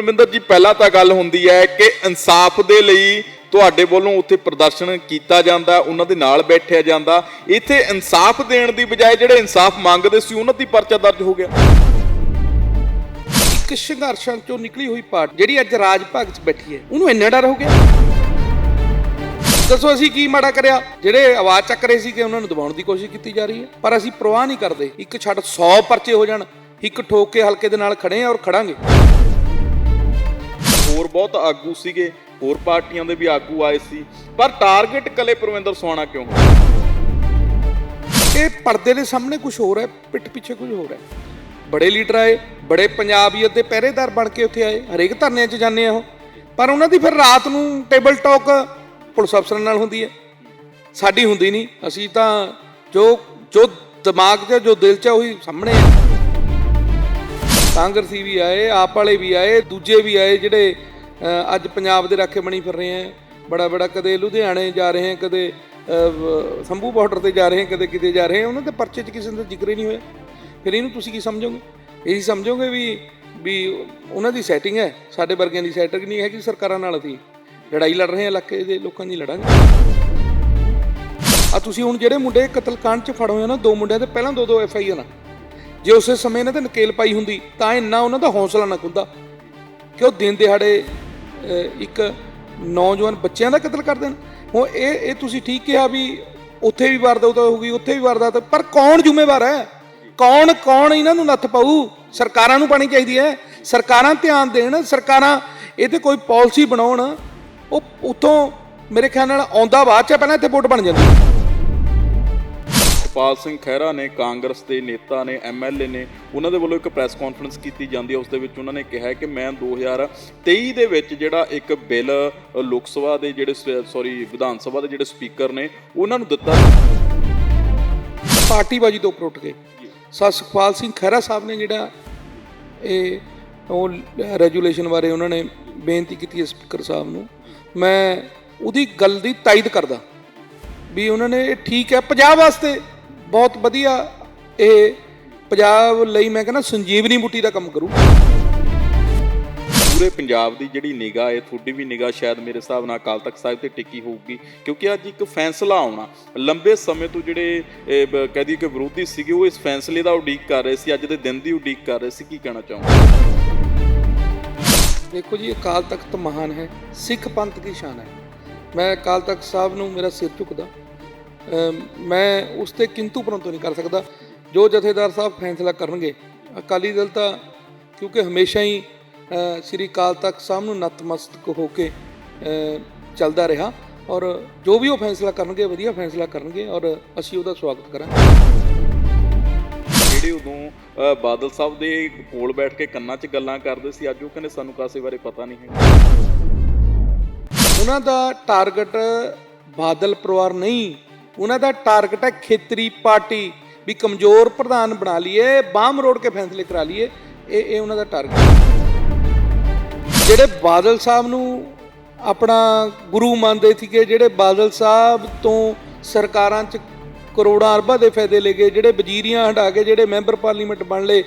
ਪਰਮਿੰਦਰ ਜੀ, ਪਹਿਲਾਂ ਤਾਂ ਗੱਲ ਹੁੰਦੀ ਹੈ ਕਿ ਇਨਸਾਫ ਦੇ ਲਈ ਤੁਹਾਡੇ ਵੱਲੋਂ ਉੱਥੇ ਪ੍ਰਦਰਸ਼ਨ ਕੀਤਾ ਜਾਂਦਾ, ਉਹਨਾਂ ਦੇ ਨਾਲ ਬੈਠਿਆ ਜਾਂਦਾ। ਇੱਥੇ ਇਨਸਾਫ ਦੇਣ ਦੀ ਬਜਾਏ ਜਿਹੜੇ ਇਨਸਾਫ ਮੰਗਦੇ ਸੀ, ਉਹਨਾਂ ਦੀ ਪਰਚਾ ਦਰਜ ਹੋ ਗਿਆ। ਇੱਕ ਸੰਘਰਸ਼ਾਂ ਚੋਂ ਨਿਕਲੀ ਹੋਈ ਪਾਰਟੀ ਜਿਹੜੀ ਅੱਜ ਰਾਜ ਭਾਗ 'ਚ ਬੈਠੀ ਹੈ, ਉਹਨੂੰ ਇੰਨਾ ਡਰ ਹੋ ਗਿਆ? ਦੱਸੋ ਅਸੀਂ ਕੀ ਮਾੜਾ ਕਰਿਆ? ਜਿਹੜੇ ਆਵਾਜ਼ ਚੱਕ ਰਹੇ ਸੀ ਕਿ ਉਹਨਾਂ ਨੂੰ ਦਬਾਉਣ ਦੀ ਕੋਸ਼ਿਸ਼ ਕੀਤੀ ਜਾ ਰਹੀ ਹੈ, ਪਰ ਅਸੀਂ ਪ੍ਰਵਾਹ ਨਹੀਂ ਕਰਦੇ। ਇੱਕ ਛੱਡ 100 ਪਰਚੇ ਹੋ ਜਾਣ, ਇੱਕ ਠੋਕ ਕੇ ਹਲਕੇ ਦੇ ਨਾਲ ਖੜੇ ਆ ਔਰ ਖੜਾਂਗੇ ਹੋਰ ਬਹੁਤ ਆਗੂ ਸੀਗੇ, ਹੋਰ ਪਾਰਟੀਆਂ ਦੇ ਵੀ ਆਗੂ ਆਏ ਸੀ। ਪਰ ਟਾਰਗੇਟ ਕੱਲੇ ਪਰਮਿੰਦਰ ਸੋਣਾ ਕਿਉਂ ਇਹ ਪਰਦੇ ਦੇ ਸਾਹਮਣੇ ਕੁਝ ਹੋਰ ਹੈ, ਪਿੱਠ ਪਿੱਛੇ ਕੁਝ ਹੋਰ ਹੈ। ਬੜੇ ਲੀਡਰ ਆਏ, ਬੜੇ ਪੰਜਾਬੀਅਤ ਦੇ ਪਹਿਰੇਦਾਰ ਬਣ ਕੇ ਉੱਥੇ ਆਏ, ਹਰੇਕ ਧਰਨਿਆਂ 'ਚ ਜਾਂਦੇ ਆ ਉਹ। ਪਰ ਉਹਨਾਂ ਦੀ ਫਿਰ ਰਾਤ ਨੂੰ ਟੇਬਲ ਟਾਕ ਪੁਲਿਸ ਅਫਸਰਾਂ ਨਾਲ ਹੁੰਦੀ ਹੈ। ਸਾਡੀ ਹੁੰਦੀ ਨਹੀਂ, ਅਸੀਂ ਤਾਂ ਜੋ ਜੋ ਦਿਮਾਗ 'ਚ ਜੋ ਦਿਲ 'ਚ ਉਹੀ ਸਾਹਮਣੇ ਹੈ ਕਾਂਗਰਸੀ ਵੀ ਆਏ, ਆਪ ਵਾਲੇ ਵੀ ਆਏ, ਦੂਜੇ ਵੀ ਆਏ ਜਿਹੜੇ ਅੱਜ ਪੰਜਾਬ ਦੇ ਰਾਖੇ ਬਣੀ ਫਿਰ ਰਹੇ ਹੈ। ਬੜਾ ਬੜਾ ਕਦੇ ਲੁਧਿਆਣੇ ਜਾ ਰਹੇ ਹੈ, ਕਦੇ ਸੰਭੂ ਬਾਰਡਰ ਤੇ ਜਾ ਰਹੇ ਹੈ, ਕਦੇ ਕਿਤੇ ਜਾ ਰਹੇ ਹੈ। ਉਹਨਾਂ ਦੇ ਪਰਚੇ 'ਚ ਕਿਸੇ ਦਾ ਜ਼ਿਕਰ ਹੀ ਨਹੀਂ ਹੋਇਆ। ਫਿਰ ਇਹਨੂੰ ਤੁਸੀਂ ਕੀ ਸਮਝੋਗੇ? ਇਹੀ ਸਮਝੋਗੇ ਵੀ ਵੀ ਉਹਨਾਂ ਦੀ ਸੈਟਿੰਗ ਹੈ। ਸਾਡੇ ਵਰਗਿਆਂ ਦੀ ਸੈਟਿੰਗ ਨਹੀਂ ਹੈਗੀ ਸਰਕਾਰਾਂ ਨਾਲ ਅਸੀਂ। ਲੜਾਈ ਲੜ ਰਹੇ ਹਾਂ, ਇਲਾਕੇ ਦੇ ਲੋਕਾਂ ਦੀ ਲੜਾਂਗੇ। ਆ ਤੁਸੀਂ ਹੁਣ ਜਿਹੜੇ ਮੁੰਡੇ ਕਤਲकांड 'ਚ ਫੜ ਹੋਏ ਆ ਨਾ, ਦੋ ਮੁੰਡਿਆਂ ਦੇ, ਪਹਿਲਾਂ ਦੋ ਦੋ ਐਫ ਆਈ ਆਰ ਜੇ ਉਸੇ ਸਮੇਂ ਇਹਨਾਂ ਤੇ ਨਕੇਲ ਪਾਈ ਹੁੰਦੀ, ਤਾਂ ਇੰਨਾ ਉਹਨਾਂ ਦਾ ਹੌਸਲਾ ਨਾ ਖੁੱਲਦਾ ਕਿ ਉਹ ਦਿਨ ਦਿਹਾੜੇ ਇੱਕ ਨੌਜਵਾਨ ਬੱਚਿਆਂ ਦਾ ਕਤਲ ਕਰ ਦੇਣ? ਹੁਣ ਇਹ ਇਹ ਤੁਸੀਂ ਠੀਕ ਕਿਹਾ ਵੀ ਉੱਥੇ ਵੀ ਵਾਰਦਾਤ ਹੋਊਗੀ, ਉੱਥੇ ਵੀ ਵਾਰਦਾਤ, ਪਰ ਕੌਣ ਜ਼ਿੰਮੇਵਾਰ ਹੈ? ਕੌਣ ਕੌਣ ਇਹਨਾਂ ਨੂੰ ਨੱਥ ਪਾਊ? ਸਰਕਾਰਾਂ ਨੂੰ ਪਾਣੀ ਚਾਹੀਦੀ ਹੈ। ਸਰਕਾਰਾਂ ਧਿਆਨ ਦੇਣ, ਸਰਕਾਰਾਂ ਇਹ ਤੇ ਕੋਈ ਪਾਲਿਸੀ ਬਣਾਉਣ, ਉਹ ਉਤੋਂ ਮੇਰੇ ਖਿਆਲ ਨਾਲ ਆਉਂਦਾ ਬਾਅਦ ਚ, ਪਹਿਲਾਂ ਇੱਥੇ ਵੋਟ ਬਣ ਜਾਂਦੀ। ਹੈ। ਗੋਪਾਲ ਸਿੰਘ ਖਹਿਰਾ ਨੇ ਕਾਂਗਰਸ ਦੇ ਨੇਤਾ ਨੇ ਐਮਐਲਏ ਨੇ ਉਹਨਾਂ ਦੇ ਵੱਲੋਂ ਇੱਕ ਪ੍ਰੈਸ ਕਾਨਫਰੰਸ ਕੀਤੀ ਜਾਂਦੀ ਹੈ। ਉਸ ਦੇ ਵਿੱਚ ਉਹਨਾਂ ਨੇ ਕਿਹਾ ਕਿ ਮੈਂ 2023 ਦੇ ਵਿੱਚ ਜਿਹੜਾ ਇੱਕ ਬਿੱਲ ਲੋਕ ਸਭਾ ਦੇ ਜਿਹੜੇ ਸੌਰੀ ਵਿਧਾਨ ਸਭਾ ਦੇ ਜਿਹੜੇ ਸਪੀਕਰ ਨੇ ਉਹਨਾਂ ਨੂੰ ਦਿੱਤਾ ਪਾਰਟੀਬਾਜੀ ਤੋਂ ਉੱਪਰ ਉੱਠ ਕੇ। ਸਰ ਸੁਖਪਾਲ ਸਿੰਘ ਖਹਿਰਾ ਸਾਹਿਬ ਨੇ ਜਿਹੜਾ ਇਹ ਉਹ ਰੈਜੂਲੇਸ਼ਨ ਬਾਰੇ ਉਹਨਾਂ ਨੇ ਬੇਨਤੀ ਕੀਤੀ ਸਪੀਕਰ ਸਾਹਿਬ ਨੂੰ। ਮੈਂ ਉਹਦੀ ਗੱਲ ਦੀ ਤਾਇਦ ਕਰਦਾ ਵੀ ਉਹਨਾਂ ਨੇ ਇਹ ਠੀਕ ਹੈ ਪੰਜਾਬ ਵਾਸਤੇ ਬਹੁਤ ਵਧੀਆ ਇਹ ਪੰਜਾਬ ਲਈ ਮੈਂ ਕਹਿੰਦਾ ਸੰਜੀਵਨੀ ਬੂਟੀ ਦਾ ਕੰਮ ਕਰੂ। ਪੂਰੇ ਪੰਜਾਬ ਦੀ ਜਿਹੜੀ ਨਿਗਾਹ ਹੈ ਤੁਹਾਡੀ ਵੀ ਨਿਗਾਹ ਸ਼ਾਇਦ ਮੇਰੇ ਹਿਸਾਬ ਨਾਲ ਅਕਾਲ ਤਖਤ ਸਾਹਿਬ ਤੇ ਟਿੱਕੀ ਹੋਊਗੀ ਕਿਉਂਕਿ ਅੱਜ ਇੱਕ ਫੈਸਲਾ ਆਉਣਾ। ਲੰਬੇ ਸਮੇਂ ਤੋਂ ਜਿਹੜੇ ਇਹ, ਕਹਿ ਦਈਏ ਕਿ ਵਿਰੋਧੀ ਸੀਗੇ ਉਹ ਇਸ ਫੈਸਲੇ ਦਾ ਉਡੀਕ ਕਰ ਰਹੇ ਸੀ ਅੱਜ ਦੇ ਦਿਨ ਦੀ ਉਡੀਕ ਕਰ ਰਹੇ ਸੀ ਕੀ ਕਹਿਣਾ ਚਾਹੋਗੇ? ਦੇਖੋ ਜੀ ਅਕਾਲ ਤਖਤ ਮਹਾਨ ਹੈ ਸਿੱਖ ਪੰਥ ਦੀ ਸ਼ਾਨ ਹੈ। ਮੈਂ ਅਕਾਲ ਤਖਤ ਸਾਹਿਬ ਨੂੰ ਮੇਰਾ ਸਿਰ ਝੁਕਦਾ। ਮੈਂ ਉਸ ਤੇ ਕਿੰਤੂ ਪਰੰਤੂ ਨਹੀਂ ਕਰ ਸਕਦਾ। ਜੋ ਜਥੇਦਾਰ ਸਾਹਿਬ ਫੈਸਲਾ ਕਰਨਗੇ ਅਕਾਲੀ ਦਲ ਤਾਂ ਕਿਉਂਕਿ ਹਮੇਸ਼ਾ ਹੀ ਸ੍ਰੀ ਅਕਾਲ ਤਖਤ ਸਾਹਿਬ ਨੂੰ ਨਤਮਸਤਕ ਹੋ ਕੇ ਚੱਲਦਾ ਰਿਹਾ ਔਰ ਜੋ ਵੀ ਉਹ ਫੈਸਲਾ ਕਰਨਗੇ ਵਧੀਆ ਫੈਸਲਾ ਕਰਨਗੇ ਔਰ ਅਸੀਂ ਉਹਦਾ ਸਵਾਗਤ ਕਰਾਂਗੇ। ਜਿਹੜੇ ਉਦੋਂ ਬਾਦਲ ਸਾਹਿਬ ਦੇ ਕੋਲ ਬੈਠ ਕੇ ਕੰਨਾਂ 'ਚ ਗੱਲਾਂ ਕਰਦੇ ਸੀ ਅੱਜ ਉਹ ਕਹਿੰਦੇ ਸਾਨੂੰ ਕਾਸੇ ਬਾਰੇ ਪਤਾ ਨਹੀਂ ਹੈ ਉਹਨਾਂ ਦਾ ਟਾਰਗੇਟ ਬਾਦਲ ਪਰਿਵਾਰ ਨਹੀਂ ਉਹਨਾਂ ਦਾ ਟਾਰਗੇਟ ਹੈ ਖੇਤਰੀ ਪਾਰਟੀ ਵੀ ਕਮਜ਼ੋਰ ਪ੍ਰਧਾਨ ਬਣਾ ਲਈਏ ਬਾਮ ਰੋਡ ਕੇ ਫੈਸਲੇ ਕਰਾ ਲਈਏ, ਇਹ ਇਹ ਉਹਨਾਂ ਦਾ ਟਾਰਗੇਟ ਜਿਹੜੇ ਬਾਦਲ ਸਾਹਿਬ ਨੂੰ ਆਪਣਾ ਗੁਰੂ ਮੰਨਦੇ ਸੀਗੇ, ਜਿਹੜੇ ਬਾਦਲ ਸਾਹਿਬ ਤੋਂ ਸਰਕਾਰਾਂ 'ਚ ਕਰੋੜਾਂ ਅਰਬਾਂ ਦੇ ਫਾਇਦੇ ਲੈ ਗਏ, ਜਿਹੜੇ ਵਜ਼ੀਰੀਆਂ ਹਟਾ ਕੇ ਜਿਹੜੇ ਮੈਂਬਰ ਪਾਰਲੀਮੈਂਟ ਬਣ ਲਏ,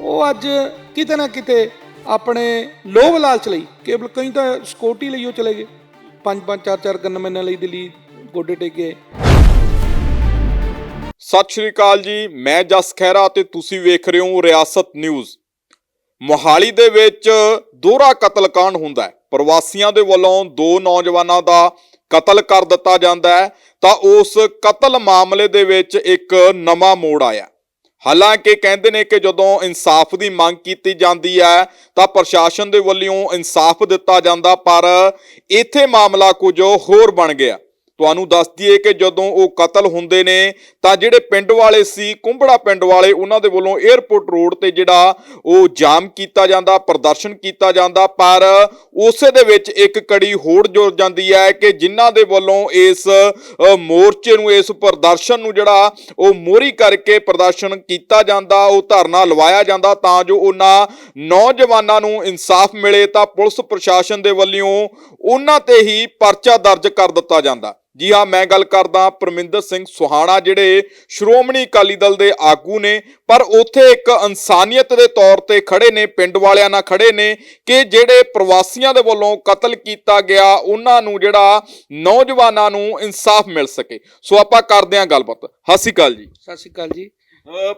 ਉਹ ਅੱਜ ਕਿਤੇ ਨਾ ਕਿਤੇ ਆਪਣੇ ਲੋਭ ਲਾਲਚ ਲਈ, ਕੇਵਲ ਕਈ ਤਾਂ ਸਿਕਿਉਰਟੀ ਲਈ ਉਹ ਚਲੇ ਗਏ। ਪੰਜ ਪੰਜ, ਚਾਰ ਚਾਰ ਗਨਮੈਨਾਂ ਲਈ ਦਿੱਲੀ ਗੋਡੇ ਟੇਕੇ। ਸਤਿ ਸ਼੍ਰੀ ਅਕਾਲ ਜੀ, ਮੈਂ ਜਸ ਖਹਿਰਾ ਤੇ ਤੁਸੀਂ ਵੇਖ ਰਹੇ ਹੋ ਰਿਆਸਤ ਨਿਊਜ਼। ਮੋਹਾਲੀ ਦੇ ਵਿੱਚ ਦੋਹਰਾ ਕਤਲकांड ਹੁੰਦਾ ਹੈ। ਪ੍ਰਵਾਸੀਆਂ ਦੇ ਵੱਲੋਂ ਦੋ ਨੌਜਵਾਨਾਂ ਦਾ ਕਤਲ ਕਰ ਦਿੱਤਾ ਜਾਂਦਾ ਹੈ। ਤਾਂ ਉਸ ਕਤਲ ਮਾਮਲੇ ਦੇ ਵਿੱਚ ਇੱਕ ਨਵਾਂ ਮੋੜ ਆਇਆ। ਹਾਲਾਂਕਿ ਕਹਿੰਦੇ ਨੇ ਕਿ ਜਦੋਂ ਇਨਸਾਫ ਦੀ ਮੰਗ ਕੀਤੀ ਜਾਂਦੀ ਹੈ, ਤਾਂ ਪ੍ਰਸ਼ਾਸਨ ਦੇ ਵੱਲੋਂ ਇਨਸਾਫ ਦਿੱਤਾ ਜਾਂਦਾ, ਪਰ ਇੱਥੇ ਮਾਮਲਾ ਕੁਝ ਹੋਰ ਬਣ ਗਿਆ। ਤੁਹਾਨੂੰ ਦੱਸ ਦਈਏ ਕਿ ਜਦੋਂ ਉਹ ਕਤਲ ਹੁੰਦੇ ਨੇ, ਤਾਂ ਜਿਹੜੇ ਪਿੰਡ ਵਾਲੇ ਸੀ, ਕੁੰਬੜਾ ਪਿੰਡ ਵਾਲੇ, ਉਹਨਾਂ ਦੇ ਵੱਲੋਂ 에ਅਰਪੋਰਟ ਰੋਡ ਤੇ ਜਿਹੜਾ ਉਹ ਜਾਮ ਕੀਤਾ ਜਾਂਦਾ, ਪ੍ਰਦਰਸ਼ਨ ਕੀਤਾ ਜਾਂਦਾ, ਪਰ ਉਸੇ ਦੇ ਵਿੱਚ ਇੱਕ ਕੜੀ ਹੋਰ ਜੁੜ ਜਾਂਦੀ ਹੈ ਕਿ ਜਿਨ੍ਹਾਂ ਦੇ ਵੱਲੋਂ ਇਸ ਮੋਰਚੇ ਨੂੰ, ਇਸ ਪ੍ਰਦਰਸ਼ਨ ਨੂੰ ਜਿਹੜਾ ਉਹ ਮੋਰੀ ਕਰਕੇ ਪ੍ਰਦਰਸ਼ਨ ਕੀਤਾ ਜਾਂਦਾ, ਉਹ ਧਰਨਾ ਲਵਾਇਆ ਜਾਂਦਾ, ਤਾਂ ਜੋ ਉਹਨਾਂ ਨੌਜਵਾਨਾਂ ਨੂੰ ਇਨਸਾਫ ਮਿਲੇ, ਤਾਂ ਪੁਲਿਸ ਪ੍ਰਸ਼ਾਸਨ ਦੇ ਵੱਲੋਂ ਉਹਨਾਂ ਤੇ ਹੀ ਪਰਚਾ ਦਰਜ ਕਰ ਦਿੱਤਾ ਜਾਂਦਾ। ਜੀ ਹਾਂ, ਮੈਂ ਗੱਲ ਕਰਦਾ ਪਰਮਿੰਦਰ ਸਿੰਘ ਸੁਹਾਣਾ ਜਿਹੜੇ ਸ਼੍ਰੋਮਣੀ ਅਕਾਲੀ ਦਲ ਦੇ ਆਗੂ ਨੇ, ਪਰ ਉੱਥੇ ਇੱਕ ਇਨਸਾਨੀਅਤ ਦੇ ਤੌਰ ਤੇ ਖੜੇ ਨੇ, ਪਿੰਡ ਵਾਲਿਆਂ ਨਾਲ ਖੜੇ ਨੇ ਕਿ ਜਿਹੜੇ ਪ੍ਰਵਾਸੀਆਂ ਦੇ ਵੱਲੋਂ ਕਤਲ ਕੀਤਾ ਗਿਆ, ਉਹਨਾਂ ਨੂੰ ਜਿਹੜਾ ਨੌਜਵਾਨਾਂ ਨੂੰ ਇਨਸਾਫ ਮਿਲ ਸਕੇ। ਸੋ ਆਪਾਂ ਕਰਦੇ ਹਾਂ ਗੱਲਬਾਤ। ਸਤਿ ਸ਼੍ਰੀ ਅਕਾਲ ਜੀ। ਸਤਿ ਸ਼੍ਰੀ ਅਕਾਲ ਜੀ।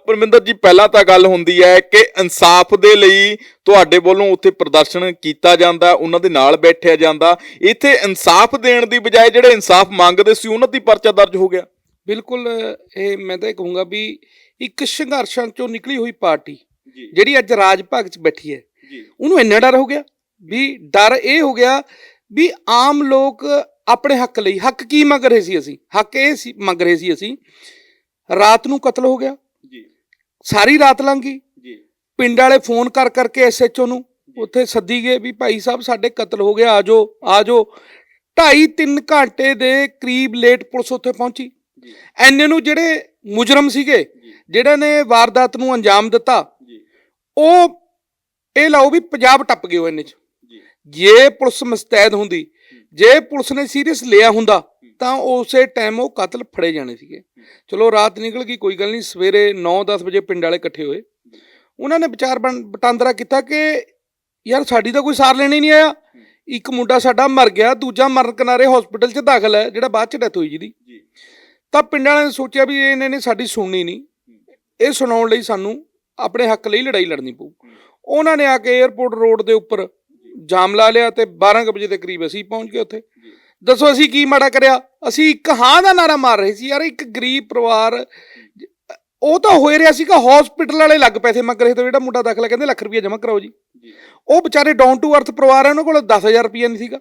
ਪਰਮਿੰਦਰ ਜੀ ਪਹਿਲਾਂ ਤਾਂ ਗੱਲ ਹੁੰਦੀ ਹੈ ਕਿ ਇਨਸਾਫ ਦੇ ਲਈ ਤੁਹਾਡੇ ਵੱਲੋਂ ਉੱਥੇ ਪ੍ਰਦਰਸ਼ਨ ਕੀਤਾ ਜਾਂਦਾ ਉਹਨਾਂ ਦੇ ਨਾਲ ਬੈਠਿਆ ਜਾਂਦਾ। ਇੱਥੇ ਇਨਸਾਫ ਦੇਣ ਦੀ ਬਜਾਏ ਜਿਹੜੇ ਇਨਸਾਫ ਮੰਗਦੇ ਸੀ ਉਹਨਾਂ ਦੀ ਪਰਚਾ ਦਰਜ ਹੋ ਗਿਆ। ਬਿਲਕੁਲ ਇਹ ਮੈਂ ਤਾਂ ਇਹ ਕਹੂੰਗਾ ਵੀ ਇੱਕ ਸੰਘਰਸ਼ਾਂ ਚੋਂ ਨਿਕਲੀ ਹੋਈ ਪਾਰਟੀ ਜਿਹੜੀ ਅੱਜ ਰਾਜ ਭਾਗ 'ਚ ਬੈਠੀ ਹੈ ਉਹਨੂੰ ਇੰਨਾ ਡਰ ਹੋ ਗਿਆ ਵੀ ਡਰ ਇਹ ਹੋ ਗਿਆ ਵੀ ਆਮ ਲੋਕ ਆਪਣੇ ਹੱਕ ਲਈ ਹੱਕ ਕੀ ਮੰਗ ਰਹੇ ਸੀ ਅਸੀਂ? ਹੱਕ ਇਹ ਸੀ ਮੰਗ ਰਹੇ ਸੀ ਅਸੀਂ ਰਾਤ ਨੂੰ ਕਤਲ ਹੋ ਗਿਆ। ਜੀ। ਸਾਰੀ ਰਾਤ ਲੰਘ ਜੀ। ਪਿੰਡ ਵਾਲੇ ਫੋਨ ਕਰ ਕਰਕੇ ਐਸਐਚਓ ਨੂੰ ਉੱਥੇ ਸੱਦੀ ਗਏ ਵੀ ਭਾਈ ਸਾਹਿਬ ਸਾਡੇ ਕਤਲ ਹੋ ਗਿਆ ਆਜੋ ਆਜੋ ਢਾਈ 3 ਘੰਟੇ ਦੇ ਕਰੀਬ ਲੇਟ ਪੁਲਿਸ ਉੱਥੇ ਪਹੁੰਚੀ। ਜੀ। ਐਨੇ ਨੂੰ ਜਿਹੜੇ ਮੁਜਰਮ ਸੀਗੇ ਜਿਹੜੇ ਨੇ ਵਾਰਦਾਤ ਨੂੰ ਅੰਜਾਮ ਦਿੱਤਾ ਜੀ। ਉਹ ਇਹ ਲਾਓ ਵੀ ਪੰਜਾਬ ਟੱਪ ਗਏ ਉਹ ਇੰਨੇ ਚ ਜੀ। ਜੇ ਪੁਲਿਸ ਮੁਸਤੈਦ ਹੁੰਦੀ ਜੇ ਪੁਲਿਸ ਨੇ ਸੀਰੀਅਸ ਲਿਆ ਹੁੰਦਾ ਤਾਂ ਉਸੇ ਟਾਈਮ ਉਹ ਕਤਲ ਫੜੇ ਜਾਣੇ ਸੀਗੇ। ਚਲੋ ਰਾਤ ਨਿਕਲ ਗਈ ਕੋਈ ਗੱਲ ਨਹੀਂ ਸਵੇਰੇ 9-10 ਵਜੇ ਪਿੰਡ ਵਾਲੇ ਇਕੱਠੇ ਹੋਏ। ਉਹਨਾਂ ਨੇ ਵਿਚਾਰ ਬਣ- ਵਟਾਂਦਰਾ ਕੀਤਾ ਕਿ ਯਾਰ ਸਾਡੀ ਤਾਂ ਕੋਈ ਸਾਰ ਲੈਣੀ ਨਹੀਂ ਆਇਆ। ਇੱਕ ਮੁੰਡਾ ਸਾਡਾ ਮਰ ਗਿਆ ਦੂਜਾ ਮਰਨ ਕਿਨਾਰੇ ਹਸਪੀਟਲ 'ਚ ਦਾਖਲ ਹੈ ਜਿਹੜਾ ਬਾਅਦ 'ਚ ਡੈਥ ਹੋਈ ਜਿਹਦੀ। ਜੀ। ਤਾਂ ਪਿੰਡ ਵਾਲਿਆਂ ਨੇ ਸੋਚਿਆ ਵੀ ਇਹਨਾਂ ਨੇ ਸਾਡੀ ਸੁਣਨੀ ਨਹੀਂ। ਇਹ ਸੁਣਾਉਣ ਲਈ ਸਾਨੂੰ ਆਪਣੇ ਹੱਕ ਲਈ ਲੜਾਈ ਲੜਨੀ ਪਊ। ਉਹਨਾਂ ਨੇ ਆ ਕੇ 에어ਪੋਰਟ ਰੋਡ ਦੇ ਉੱਪਰ ਜਾਮ ਲਾ ਲਿਆ ਤੇ 12 ਕੁ ਵਜੇ ਦੇ ਕਰੀਬ ਅਸੀਂ ਪਹੁੰਚ ਗਏ ਉੱਥੇ। ਦੱਸੋ ਅਸੀਂ ਕੀ ਮਾੜਾ ਕਰਿਆ? ਅਸੀਂ ਇੱਕ ਹਾਂ ਦਾ ਨਾਰਾ ਮਾਰ ਰਹੇ ਸੀ ਯਾਰ ਇੱਕ ਗਰੀਬ ਪਰਿਵਾਰ। ਉਹ ਤਾਂ ਹੋਏ ਰਿਹਾ ਸੀਗਾ ਹਸਪੀਟਲ ਵਾਲੇ ਲੱਗ ਪੈਸੇ ਮੰਗ ਰਹੇ ਤੇ ਜਿਹੜਾ ਮੁੰਡਾ ਦਾਖਲ ਕਹਿੰਦੇ ਲੱਖ ਰੁਪਏ ਜਮ੍ਹਾਂ ਕਰਾਓ ਜੀ। ਉਹ ਵਿਚਾਰੇ ਡਾਊਨ ਟੂ ਅਰਥ ਪਰਿਵਾਰ ਹੈ ਉਹਨਾਂ ਕੋਲ 10000 ਰੁਪਏ ਨਹੀਂ ਸੀਗਾ।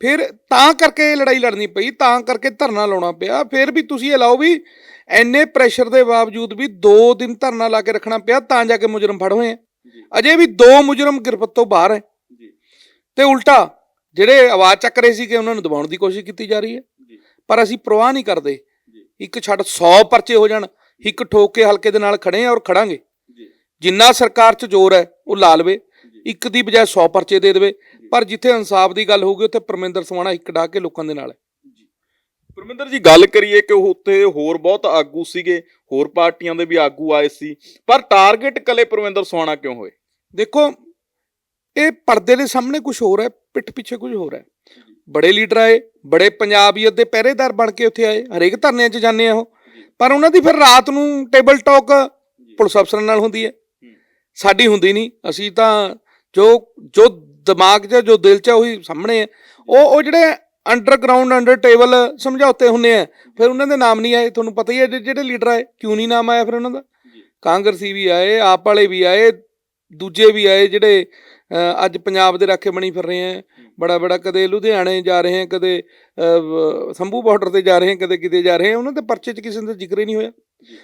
ਫਿਰ ਤਾਂ ਕਰਕੇ ਲੜਾਈ ਲੜਨੀ ਪਈ ਤਾਂ ਕਰਕੇ ਧਰਨਾ ਲਾਉਣਾ ਪਿਆ। ਫਿਰ ਵੀ ਤੁਸੀਂ ਇਹ ਲਾਓ ਵੀ ਐਨੇ ਪ੍ਰੈਸ਼ਰ ਦੇ ਬਾਵਜੂਦ ਵੀ 2 ਦਿਨ ਧਰਨਾ ਲਾ ਕੇ ਰੱਖਣਾ ਪਿਆ ਤਾਂ ਜਾ ਕੇ ਮੁਜਰਮ ਫੜ ਹੋਏ ਆ। ਅਜੇ ਵੀ ਦੋ ਮੁਜਰਮ ਗਿਰਫਤ ਤੋਂ ਬਾਹਰ ਹੈ। ਤੇ ਉਲਟਾ ਜਿਹੜੇ ਆਵਾਜ਼ ਚੱਕ ਰਹੇ ਸੀ ਕਿ ਉਹਨਾਂ ਨੂੰ ਦਬਾਉਣ ਦੀ ਕੋਸ਼ਿਸ਼ ਕੀਤੀ ਜਾ ਰਹੀ ਹੈ। ਪਰ ਅਸੀਂ ਪ੍ਰਵਾਹ ਨਹੀਂ ਕਰਦੇ। ਇੱਕ ਛੱਡ 100 ਪਰਚੇ ਹੋ ਜਾਣ ਇੱਕ ਠੋਕ ਕੇ ਹਲਕੇ ਦੇ ਨਾਲ ਖੜੇ ਆ ਔਰ ਖੜਾਂਗੇ ਜਿੰਨਾ ਸਰਕਾਰ 'ਚ ਜ਼ੋਰ ਹੈ ਉਹ ਲਾ ਲਵੇ। ਇੱਕ ਦੀ ਬਜਾਏ 100 ਪਰਚੇ ਦੇ ਦੇਵੇ। ਪਰ ਜਿੱਥੇ ਇਨਸਾਫ ਦੀ ਗੱਲ ਹੋਊਗੀ ਉੱਥੇ ਪਰਮਿੰਦਰ ਸਮਾਣਾ ਇੱਕ ਡਾ ਕੇ ਲੋਕਾਂ ਦੇ ਨਾਲ ਹੈ। ਪਰਮਿੰਦਰ ਜੀ ਗੱਲ ਕਰੀਏ ਕਿ ਉੱਥੇ ਹੋਰ ਬਹੁਤ ਆਗੂ ਸੀਗੇ ਹੋਰ ਪਾਰਟੀਆਂ ਦੇ ਵੀ ਆਗੂ ਆਏ ਸੀ। ਪਰ ਟਾਰਗੇਟ ਕਲੇ ਪਰਮਿੰਦਰ ਸੋਹਾਣਾ ਕਿਉਂ ਹੋਏ? ਦੇਖੋ ਇਹ ਪਰਦੇ ਦੇ ਸਾਹਮਣੇ ਕੁਝ ਹੋਰ ਹੈ। ਪਿੱਠ ਪਿੱਛੇ ਕੁਝ ਹੋਰ ਹੈ। ਬੜੇ ਲੀਡਰ ਆਏ ਬੜੇ ਪੰਜਾਬੀਅਤ ਦੇ ਪਹਿਰੇਦਾਰ ਬਣ ਕੇ ਉੱਥੇ ਆਏ। ਹਰੇਕ ਧਰਨਿਆਂ 'ਚ ਜਾਂਦੇ ਆ ਉਹ। ਪਰ ਉਹਨਾਂ ਦੀ ਫਿਰ ਰਾਤ ਨੂੰ ਟੇਬਲ ਟਾਕ ਪੁਲਿਸ ਅਫਸਰਾਂ ਨਾਲ ਹੁੰਦੀ ਹੈ। ਸਾਡੀ ਹੁੰਦੀ ਨਹੀਂ। ਅਸੀਂ ਤਾਂ ਜੋ ਜੋ ਦਿਮਾਗ 'ਚ ਜੋ ਦਿਲ 'ਚ ਹੈ ਉਹੀ ਸਾਹਮਣੇ ਹੈ ਉਹ ਉਹ ਜਿਹੜੇ ਅੰਡਰਗਰਾਉਂਡ ਅੰਡਰ ਟੇਬਲ ਸਮਝੌਤੇ ਹੁੰਦੇ ਆ ਫਿਰ ਉਹਨਾਂ ਦੇ ਨਾਮ ਨਹੀਂ ਆਏ। ਤੁਹਾਨੂੰ ਪਤਾ ਹੀ ਹੈ ਜਿਹੜੇ- ਲੀਡਰ ਆਏ ਕਿਉਂ ਨਹੀਂ ਨਾਮ ਆਇਆ ਫਿਰ ਉਹਨਾਂ ਦਾ? ਕਾਂਗਰਸੀ ਵੀ ਆਏ ਆਪ ਵਾਲੇ ਵੀ ਆਏ ਦੂਜੇ ਵੀ ਆਏ ਜਿਹੜੇ ਅੱਜ ਪੰਜਾਬ ਦੇ ਰਾਖੇ ਬਣੀ ਫਿਰ ਰਹੇ ਹੈ। ਬੜਾ ਬੜਾ ਕਦੇ ਲੁਧਿਆਣੇ ਜਾ ਰਹੇ ਹੈ, ਕਦੇ ਸੰਭੂ ਬਾਰਡਰ ਤੇ ਜਾ ਰਹੇ ਆ ਕਦੇ ਕਿਤੇ ਜਾ ਰਹੇ ਆ ਉਹਨਾਂ ਦੇ ਪਰਚੇ 'ਚ ਕਿਸੇ ਦਾ ਜ਼ਿਕਰ ਹੀ ਨਹੀਂ ਹੋਇਆ।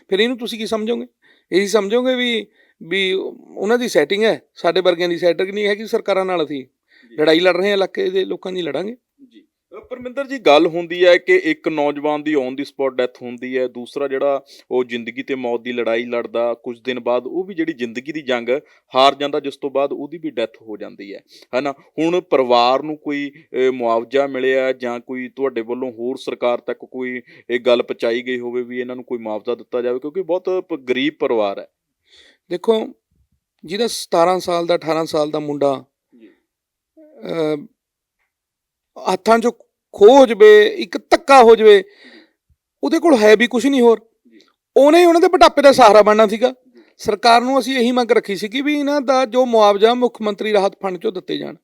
ਫਿਰ ਇਹਨੂੰ ਤੁਸੀਂ ਕੀ ਸਮਝੋਗੇ? ਇਹੀ ਸਮਝੋਗੇ ਵੀ ਵੀ ਉਹਨਾਂ ਦੀ ਸੈਟਿੰਗ ਹੈ। ਸਾਡੇ ਵਰਗਿਆਂ ਦੀ ਸੈਟਿੰਗ ਨਹੀਂ ਹੈਗੀ ਸਰਕਾਰਾਂ ਨਾਲ ਅਸੀਂ। ਲੜਾਈ ਲੜ ਰਹੇ ਹਾਂ, ਇਲਾਕੇ ਦੇ ਲੋਕਾਂ ਦੀ ਲੜਾਂਗੇ। ਜੀ। ਪਰਮਿੰਦਰ ਜੀ ਗੱਲ ਹੁੰਦੀ ਹੈ ਕਿ ਇੱਕ ਨੌਜਵਾਨ ਦੀ ਔਨ ਦੀ ਸਪੌਟ ਡੈਥ ਹੁੰਦੀ ਹੈ ਦੂਸਰਾ ਜਿਹੜਾ ਉਹ ਜ਼ਿੰਦਗੀ ਤੇ ਮੌਤ ਦੀ ਲੜਾਈ ਲੜਦਾ ਕੁਝ ਦਿਨ ਬਾਅਦ ਉਹ ਵੀ ਜਿਹੜੀ ਜ਼ਿੰਦਗੀ ਦੀ ਜੰਗ ਹਾਰ ਜਾਂਦਾ ਜਿਸ ਤੋਂ ਬਾਅਦ ਉਹਦੀ ਵੀ ਡੈਥ ਹੋ ਜਾਂਦੀ ਹੈ ਹਨਾ? ਹੁਣ ਪਰਿਵਾਰ ਨੂੰ ਕੋਈ ਮੁਆਵਜ਼ਾ ਮਿਲਿਆ ਜਾਂ ਕੋਈ ਤੁਹਾਡੇ ਵੱਲੋਂ ਹੋਰ ਸਰਕਾਰ ਤੱਕ ਕੋਈ ਇਹ ਗੱਲ ਪਹੁੰਚਾਈ ਗਈ ਹੋਵੇ ਵੀ ਇਹਨਾਂ ਨੂੰ ਕੋਈ ਮੁਆਵਜ਼ਾ ਦਿੱਤਾ ਜਾਵੇ ਕਿਉਂਕਿ ਬਹੁਤ ਗਰੀਬ ਪਰਿਵਾਰ ਹੈ। ਦੇਖੋ ਜਿਹਦਾ 17 ਸਾਲ ਦਾ 18 ਸਾਲ ਦਾ ਮੁੰਡਾ ਹੱਥਾਂ 'ਚੋਂ ਖੋ ਹੋ ਜਵੇ ਇੱਕ ਧੱਕਾ ਹੋ ਜਵੇ ਉਹਦੇ ਕੋਲ ਹੈ ਵੀ ਕੁਝ ਨਹੀਂ ਹੋਰ। ਉਹਨੇ ਹੀ ਉਹਨਾਂ ਦੇ ਬੁਢਾਪੇ ਦਾ ਸਹਾਰਾ ਬਣਨਾ ਸੀਗਾ। ਸਰਕਾਰ ਨੂੰ ਅਸੀਂ ਇਹੀ ਮੰਗ ਰੱਖੀ ਸੀ ਕਿ ਵੀ ਇਹਨਾਂ ਦਾ ਜੋ ਮੁਆਵਜ਼ਾ ਮੁੱਖ ਮੰਤਰੀ ਰਾਹਤ ਫੰਡ 'ਚੋਂ ਦਿੱਤੇ ਜਾਣ।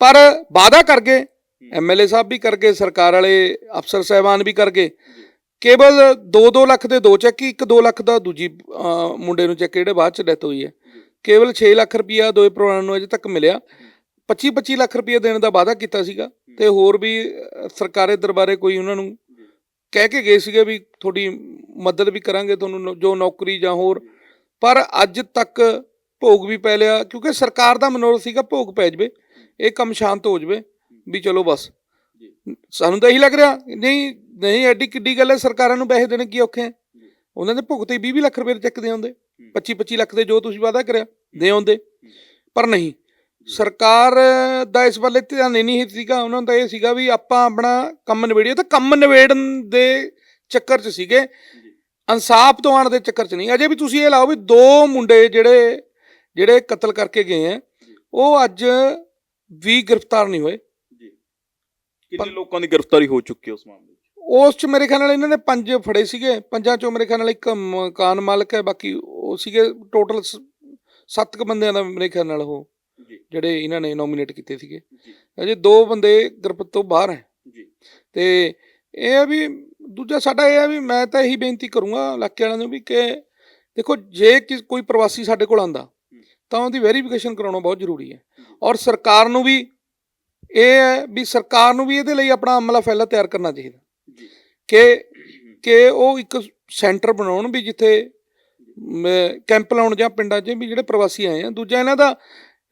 ਪਰ ਵਾਅਦਾ ਕਰ ਗਏ। ਐਮਐਲਏ ਸਾਹਿਬ ਵੀ ਕਰ ਗਏ ਸਰਕਾਰ ਵਾਲੇ ਅਫਸਰ ਸਹਿਬਾਨ ਵੀ ਕਰ ਗਏ। ਕੇਵਲ 2-2 ਲੱਖ ਦੇ ਦੋ ਚੈੱਕ ਇੱਕ 2 ਲੱਖ ਦਾ ਦੂਜੀ ਮੁੰਡੇ ਨੂੰ ਚੈੱਕ ਜਿਹੜੇ ਬਾਅਦ ਚ ਡੈਥ ਹੋਈ ਹੈ। ਕੇਵਲ 6 ਲੱਖ ਰੁਪਇਆ ਦੋਏ ਪਰਿਵਾਰਾਂ ਨੂੰ ਅਜੇ ਤੱਕ ਮਿਲਿਆ। 25-25 ਲੱਖ ਰੁਪਇਆ ਦੇਣ ਦਾ ਵਾਅਦਾ ਕੀਤਾ ਸੀਗਾ। ਤੇ ਹੋਰ ਵੀ ਅਹ, ਸਰਕਾਰੇ ਦਰਬਾਰੇ ਕੋਈ ਉਹਨਾਂ ਨੂੰ ਕਹਿ ਕੇ ਗਏ ਸੀਗੇ ਵੀ ਤੁਹਾਡੀ ਮਦਦ ਵੀ ਕਰਾਂਗੇ ਤੁਹਾਨੂੰ ਜੋ ਨੌਕਰੀ ਜਾਂ ਹੋਰ। ਪਰ ਅੱਜ ਤੱਕ ਭੋਗ ਵੀ ਪੈ ਲਿਆ ਕਿਉਂਕਿ ਸਰਕਾਰ ਦਾ ਮਨੋਰਥ ਸੀਗਾ ਭੋਗ ਪੈ ਜਵੇ ਇਹ ਕੰਮ ਸ਼ਾਂਤ ਹੋ ਜਵੇ ਵੀ ਚਲੋ ਬਸ। ਸਾਨੂੰ ਤਾਂ ਇਹੀ ਲੱਗ ਰਿਹਾ ਨਹੀਂ ਨਹੀਂ ਐਡੀ ਕਿੱਡੀ ਗੱਲ ਹੈ ਸਰਕਾਰਾਂ ਨੂੰ ਪੈਸੇ ਦੇਣੇ ਕੀ ਔਖੇ ਉਹਨਾਂ ਦੇ ਭੁਗਤੇ 20 ਲੱਖ ਰੁਪਏ ਦੇ ਚੈੱਕ ਦੇ ਆਉਂਦੇ 25 25 ਲੱਖ ਦੇ ਜੋ ਤੁਸੀਂ ਵਾਅਦਾ ਕਰਿਆ ਦੇ ਆਉਂਦੇ। ਪਰ ਨਹੀਂ ਸਰਕਾਰ ਦਾ ਇਸ ਵੱਲ ਧਿਆਨ ਨਹੀਂ ਸੀਗਾ ਉਹਨਾਂ ਦਾ ਇਹ ਸੀਗਾ ਵੀ ਆਪਾਂ ਆਪਣਾ ਕੰਮ ਨਿਬੇੜੀਏ ਤਾਂ ਕੰਮ ਨਿਬੇੜਨ ਦੇ ਚੱਕਰ 'ਚ ਸੀਗੇ। ਇਨਸਾਫ ਦਿਵਾਉਣ ਦੇ ਚੱਕਰ 'ਚ ਨਹੀਂ। ਅਜੇ ਵੀ ਤੁਸੀਂ ਇਹ ਲਾਓ ਵੀ ਦੋ ਮੁੰਡੇ ਜਿਹੜੇ ਜਿਹੜੇ ਕਤਲ ਕਰਕੇ ਗਏ ਆ ਉਹ ਅੱਜ ਵੀ ਗ੍ਰਿਫਤਾਰ ਨਹੀਂ ਹੋਏ। ਕਿੰਨੇ ਲੋਕਾਂ ਦੀ ਗ੍ਰਿਫਤਾਰੀ ਹੋ ਚੁੱਕੀ ਹੈ ਉਸ ਮਾਮਲੇ 'ਚ? ਉਸ 'ਚ ਮੇਰੇ ਖਿਆਲ ਨਾਲ ਇਹਨਾਂ ਨੇ ਪੰਜ ਫੜੇ ਸੀਗੇ। ਪੰਜਾਂ 'ਚੋਂ ਮੇਰੇ ਖਿਆਲ ਨਾਲ ਇੱਕ ਮਕਾਨ ਮਾਲਕ ਹੈ ਬਾਕੀ ਉਹ ਸੀਗੇ ਟੋਟਲ ਸੱਤ ਕੁ ਬੰਦਿਆਂ ਦਾ ਮੇਰੇ ਖਿਆਲ ਨਾਲ ਉਹ ਜਿਹੜੇ ਇਹਨਾਂ ਨੇ ਨੋਮੀਨੇਟ ਕੀਤੇ ਸੀਗੇ। ਅਜੇ ਦੋ ਬੰਦੇ ਗ੍ਰਿਫਤ ਤੋਂ ਬਾਹਰ ਹੈ। ਜੀ। ਤੇ ਇਹ ਆ ਵੀ ਦੂਜਾ ਸਾਡਾ ਇਹ ਆ ਵੀ ਮੈਂ ਤਾਂ ਇਹੀ ਬੇਨਤੀ ਕਰੂੰਗਾ ਇਲਾਕੇ ਵਾਲਿਆਂ ਨੂੰ ਵੀ ਕਿ ਦੇਖੋ ਜੇ ਕੋਈ ਪ੍ਰਵਾਸੀ ਸਾਡੇ ਕੋਲ ਆਂਦਾ ਤਾਂ ਉਹਦੀ ਵੈਰੀਫਿਕੇਸ਼ਨ ਕਰਾਉਣਾ ਬਹੁਤ ਜ਼ਰੂਰੀ ਹੈ। ਔਰ ਸਰਕਾਰ ਨੂੰ ਵੀ ਇਹ ਹੈ ਵੀ ਸਰਕਾਰ ਨੂੰ ਵੀ ਇਹਦੇ ਲਈ ਆਪਣਾ ਅਮਲਾ ਫੈਲਾ ਤਿਆਰ ਕਰਨਾ ਚਾਹੀਦਾ। ਜੀ। ਕਿ ਕਿ ਉਹ ਇੱਕ ਸੈਂਟਰ ਬਣਾਉਣ ਵੀ ਜਿੱਥੇ ਕੈਂਪ ਲਾਉਣ ਜਾਂ ਪਿੰਡਾਂ 'ਚ ਵੀ ਜਿਹੜੇ ਪ੍ਰਵਾਸੀ ਆਏ ਆ। ਦੂਜਾ ਇਹਨਾਂ ਦਾ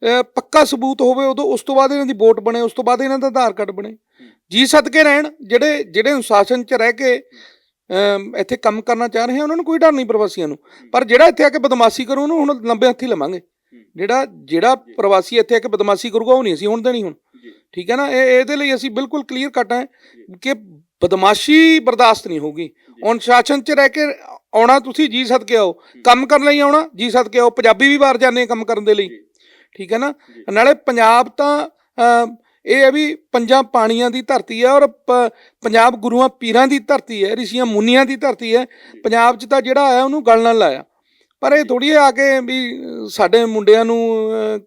ਪੱਕਾ ਸਬੂਤ ਹੋਵੇ ਉਦੋਂ ਉਸ ਤੋਂ ਬਾਅਦ ਇਹਨਾਂ ਦੀ ਵੋਟ ਬਣੇ ਉਸ ਤੋਂ ਬਾਅਦ ਇਹਨਾਂ ਦਾ ਆਧਾਰ ਕਾਰਡ ਬਣੇ। ਜੀ ਸਦਕੇ ਰਹਿਣ ਜਿਹੜੇ ਜਿਹੜੇ ਅਨੁਸ਼ਾਸਨ 'ਚ ਰਹਿ ਕੇ ਇੱਥੇ ਕੰਮ ਕਰਨਾ ਚਾਹ ਰਹੇ ਆ ਉਹਨਾਂ ਨੂੰ ਕੋਈ ਡਰ ਨਹੀਂ ਪ੍ਰਵਾਸੀਆਂ ਨੂੰ। ਪਰ ਜਿਹੜਾ ਇੱਥੇ ਆ ਕੇ ਬਦਮਾਸ਼ੀ ਕਰੂ ਉਹਨੂੰ ਹੁਣ ਲੰਬੇ ਹੱਥੀ ਲਵਾਂਗੇ। ਜਿਹੜਾ ਜਿਹੜਾ ਪ੍ਰਵਾਸੀ ਇੱਥੇ ਆ ਕੇ ਬਦਮਾਸ਼ੀ ਕਰੂਗਾ ਉਹ ਨਹੀਂ ਅਸੀਂ ਹੁਣ ਦੇਣੀ ਹੁਣ। ਠੀਕ ਹੈ ਨਾ? ਇਹ ਇਹਦੇ ਲਈ ਅਸੀਂ ਬਿਲਕੁਲ ਕਲੀਅਰ ਕੱਟ ਹੈ ਕਿ ਬਦਮਾਸ਼ੀ ਬਰਦਾਸ਼ਤ ਨਹੀਂ ਹੋਊਗੀ। ਅਨੁਸ਼ਾਸਨ 'ਚ ਰਹਿ ਕੇ ਆਉਣਾ ਤੁਸੀਂ ਜੀ ਸਦਕੇ ਆਓ। ਕੰਮ ਕਰਨ ਲਈ ਆਉਣਾ ਜੀ ਸਦਕੇ ਆਓ। ਪੰਜਾਬੀ ਵੀ ਬਾਹਰ ਜਾਂਦੇ ਕੰਮ ਕਰਨ ਦੇ ਲਈ। ਠੀਕ ਹੈ ਨਾ? ਨਾਲੇ ਪੰਜਾਬ ਤਾਂ ਇਹ ਹੈ ਵੀ ਪੰਜਾਂ ਪਾਣੀਆਂ ਦੀ ਧਰਤੀ ਹੈ ਔਰ ਪੰਜਾਬ ਗੁਰੂਆਂ ਪੀਰਾਂ ਦੀ ਧਰਤੀ ਹੈ ਰਿਸ਼ੀਆਂ ਮੁਨੀਆਂ ਦੀ ਧਰਤੀ ਹੈ। ਪੰਜਾਬ 'ਚ ਤਾਂ ਜਿਹੜਾ ਆਇਆ ਉਹਨੂੰ ਗਲ ਨਾਲ ਲਾਇਆ। ਪਰ ਇਹ ਥੋੜੀ ਆ ਕੇ ਵੀ ਸਾਡੇ ਮੁੰਡਿਆਂ ਨੂੰ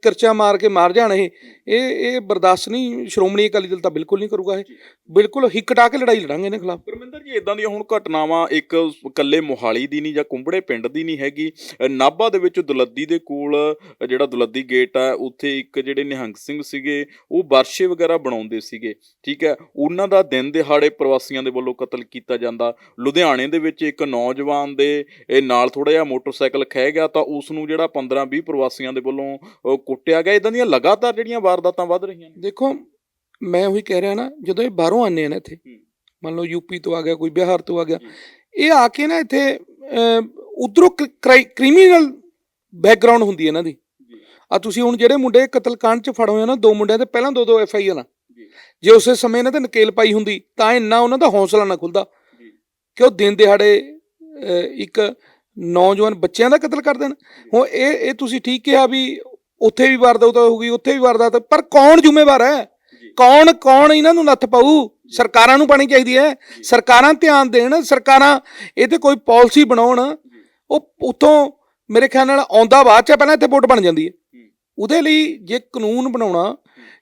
ਕਿਰਚਾ ਮਾਰ ਕੇ ਮਾਰ ਜਾਣ ਇਹ। ਇਹ ਇਹ ਬਰਦਾਸ਼ਤ ਨਹੀਂ ਸ਼੍ਰੋਮਣੀ ਅਕਾਲੀ ਦਲ ਤਾਂ ਬਿਲਕੁਲ ਨਹੀਂ ਕਰੂਗਾ ਇਹ। ਬਿਲਕੁਲ ਹਿੱਕ ਟਾ ਕੇ ਲੜਾਈ ਲੜਾਂਗੇ ਇਹਨਾਂ ਖਿਲਾਫ। ਪਰਮਿੰਦਰ ਜੀ ਇਦਾਂ ਦੀਆਂ ਹੁਣ ਘਟਨਾਵਾਂ ਇੱਕ ਇਕੱਲੇ ਮੋਹਾਲੀ ਦੀ ਨਹੀਂ ਜਾਂ ਕੁੰਬੜੇ ਪਿੰਡ ਦੀ ਨਹੀਂ ਹੈਗੀ। ਨਾਭਾ ਦੇ ਵਿੱਚ ਦੁਲੱਦੀ ਦੇ ਕੋਲ ਜਿਹੜਾ ਦੁਲੱਦੀ ਗੇਟ ਆ ਉੱਥੇ ਇੱਕ ਜਿਹੜੇ ਨਿਹੰਗ ਸਿੰਘ ਸੀਗੇ ਉਹ ਵਰਸ਼ੇ ਵਗੈਰਾ ਬਣਾਉਂਦੇ ਸੀਗੇ ਠੀਕ ਹੈ? ਉਹਨਾਂ ਦਾ ਦਿਨ ਦਿਹਾੜੇ ਪ੍ਰਵਾਸੀਆਂ ਦੇ ਵੱਲੋਂ ਕਤਲ ਕੀਤਾ ਜਾਂਦਾ। ਲੁਧਿਆਣੇ ਦੇ ਵਿੱਚ ਇੱਕ ਨੌਜਵਾਨ ਦੇ ਇਹ ਨਾਲ ਥੋੜਾ ਜਿਹਾ ਮੋਟਰਸਾਈਕਲ ਖਹਿ ਗਿਆ ਤਾਂ ਉਸ ਨੂੰ ਜਿਹੜਾ 15 20 ਪ੍ਰਵਾਸੀਆਂ ਦੇ ਵੱਲੋਂ ਕੁੱਟਿਆ ਗਿਆ। ਇਦਾਂ ਦੀਆਂ ਲਗਾਤਾਰ ਜਿਹੜੀਆਂ ਵਾਰਦਾਤਾਂ ਵੱਧ ਰਹੀਆਂ ਨੇ। ਦੇਖੋ ਮੈਂ ਉਹੀ ਕਹਿ ਰਿਹਾ ਨਾ ਜਦੋਂ ਇਹ ਬਾਹਰੋਂ ਆਨੇ ਆ ਨਾ ਇੱਥੇ। ਮੰਨ ਲਓ ਯੂਪੀ ਤੋਂ ਆ ਗਿਆ ਕੋਈ ਬਿਹਾਰ ਤੋਂ ਆ ਗਿਆ। ਇਹ ਆ ਕੇ ਨਾ ਇੱਥੇ ਉਧਰੋਂ ਕ੍ਰਿਮੀਨਲ ਬੈਕਗ੍ਰਾਉਂਡ ਹੁੰਦੀ ਹੈ ਇਹਨਾਂ ਦੀ। ਆ ਤੁਸੀਂ ਹੁਣ ਜਿਹੜੇ ਮੁੰਡੇ ਕਤਲकांड ਚ ਫੜ ਹੋਏ ਨਾ ਦੋ ਮੁੰਡਿਆਂ ਦੇ ਪਹਿਲਾਂ ਦੋ ਦੋ ਐਫ ਆਈ ਆਰ। ਆ ਜੀ। ਜੇ ਉਸੇ ਸਮੇਂ ਇਹਨਾਂ ਤੇ ਨਕੇਲ ਪਾਈ ਹੁੰਦੀ ਤਾਂ ਇੰਨਾ ਉਹਨਾਂ ਦਾ ਹੌਸਲਾ ਨਾ ਖੁੱਲਦਾ। ਕਿ ਉਹ ਦਿਨ ਦਿਹਾੜੇ ਇੱਕ ਨੌਜਵਾਨ ਬੱਚਿਆਂ ਦਾ ਕਤਲ ਕਰ ਦੇਣ। ਹੁਣ ਇਹ ਇਹ ਤੁਸੀਂ ਠੀਕ ਕਿਹਾ ਵੀ ਉੱਥੇ ਵੀ ਵਾਰਦਾਤ ਹੋਊਗੀ ਉੱਥੇ ਵੀ ਵਾਰਦਾਤ ਪਰ ਕੌਣ ਜ਼ਿੰਮੇਵਾਰ ਹੈ? ਕੌਣ ਕੌਣ ਇਹਨਾਂ ਨੂੰ ਨੱਥ ਪਾਊ? ਸਰਕਾਰਾਂ ਨੂੰ ਪਾਣੀ ਚਾਹੀਦੀ ਹੈ। ਸਰਕਾਰਾਂ ਧਿਆਨ ਦੇਣ ਸਰਕਾਰਾਂ ਇਹ ਤੇ ਕੋਈ ਪਾਲਿਸੀ ਬਣਾਉਣ ਉਹ ਉਤੋਂ ਮੇਰੇ ਖਿਆਲ ਨਾਲ ਆਉਂਦਾ ਬਾਅਦ ਚ ਪਹਿਲਾਂ ਇੱਥੇ ਵੋਟ ਬਣ ਜਾਂਦੀ ਹੈ। ਉਹਦੇ ਲਈ ਜੇ ਕਾਨੂੰਨ ਬਣਾਉਣਾ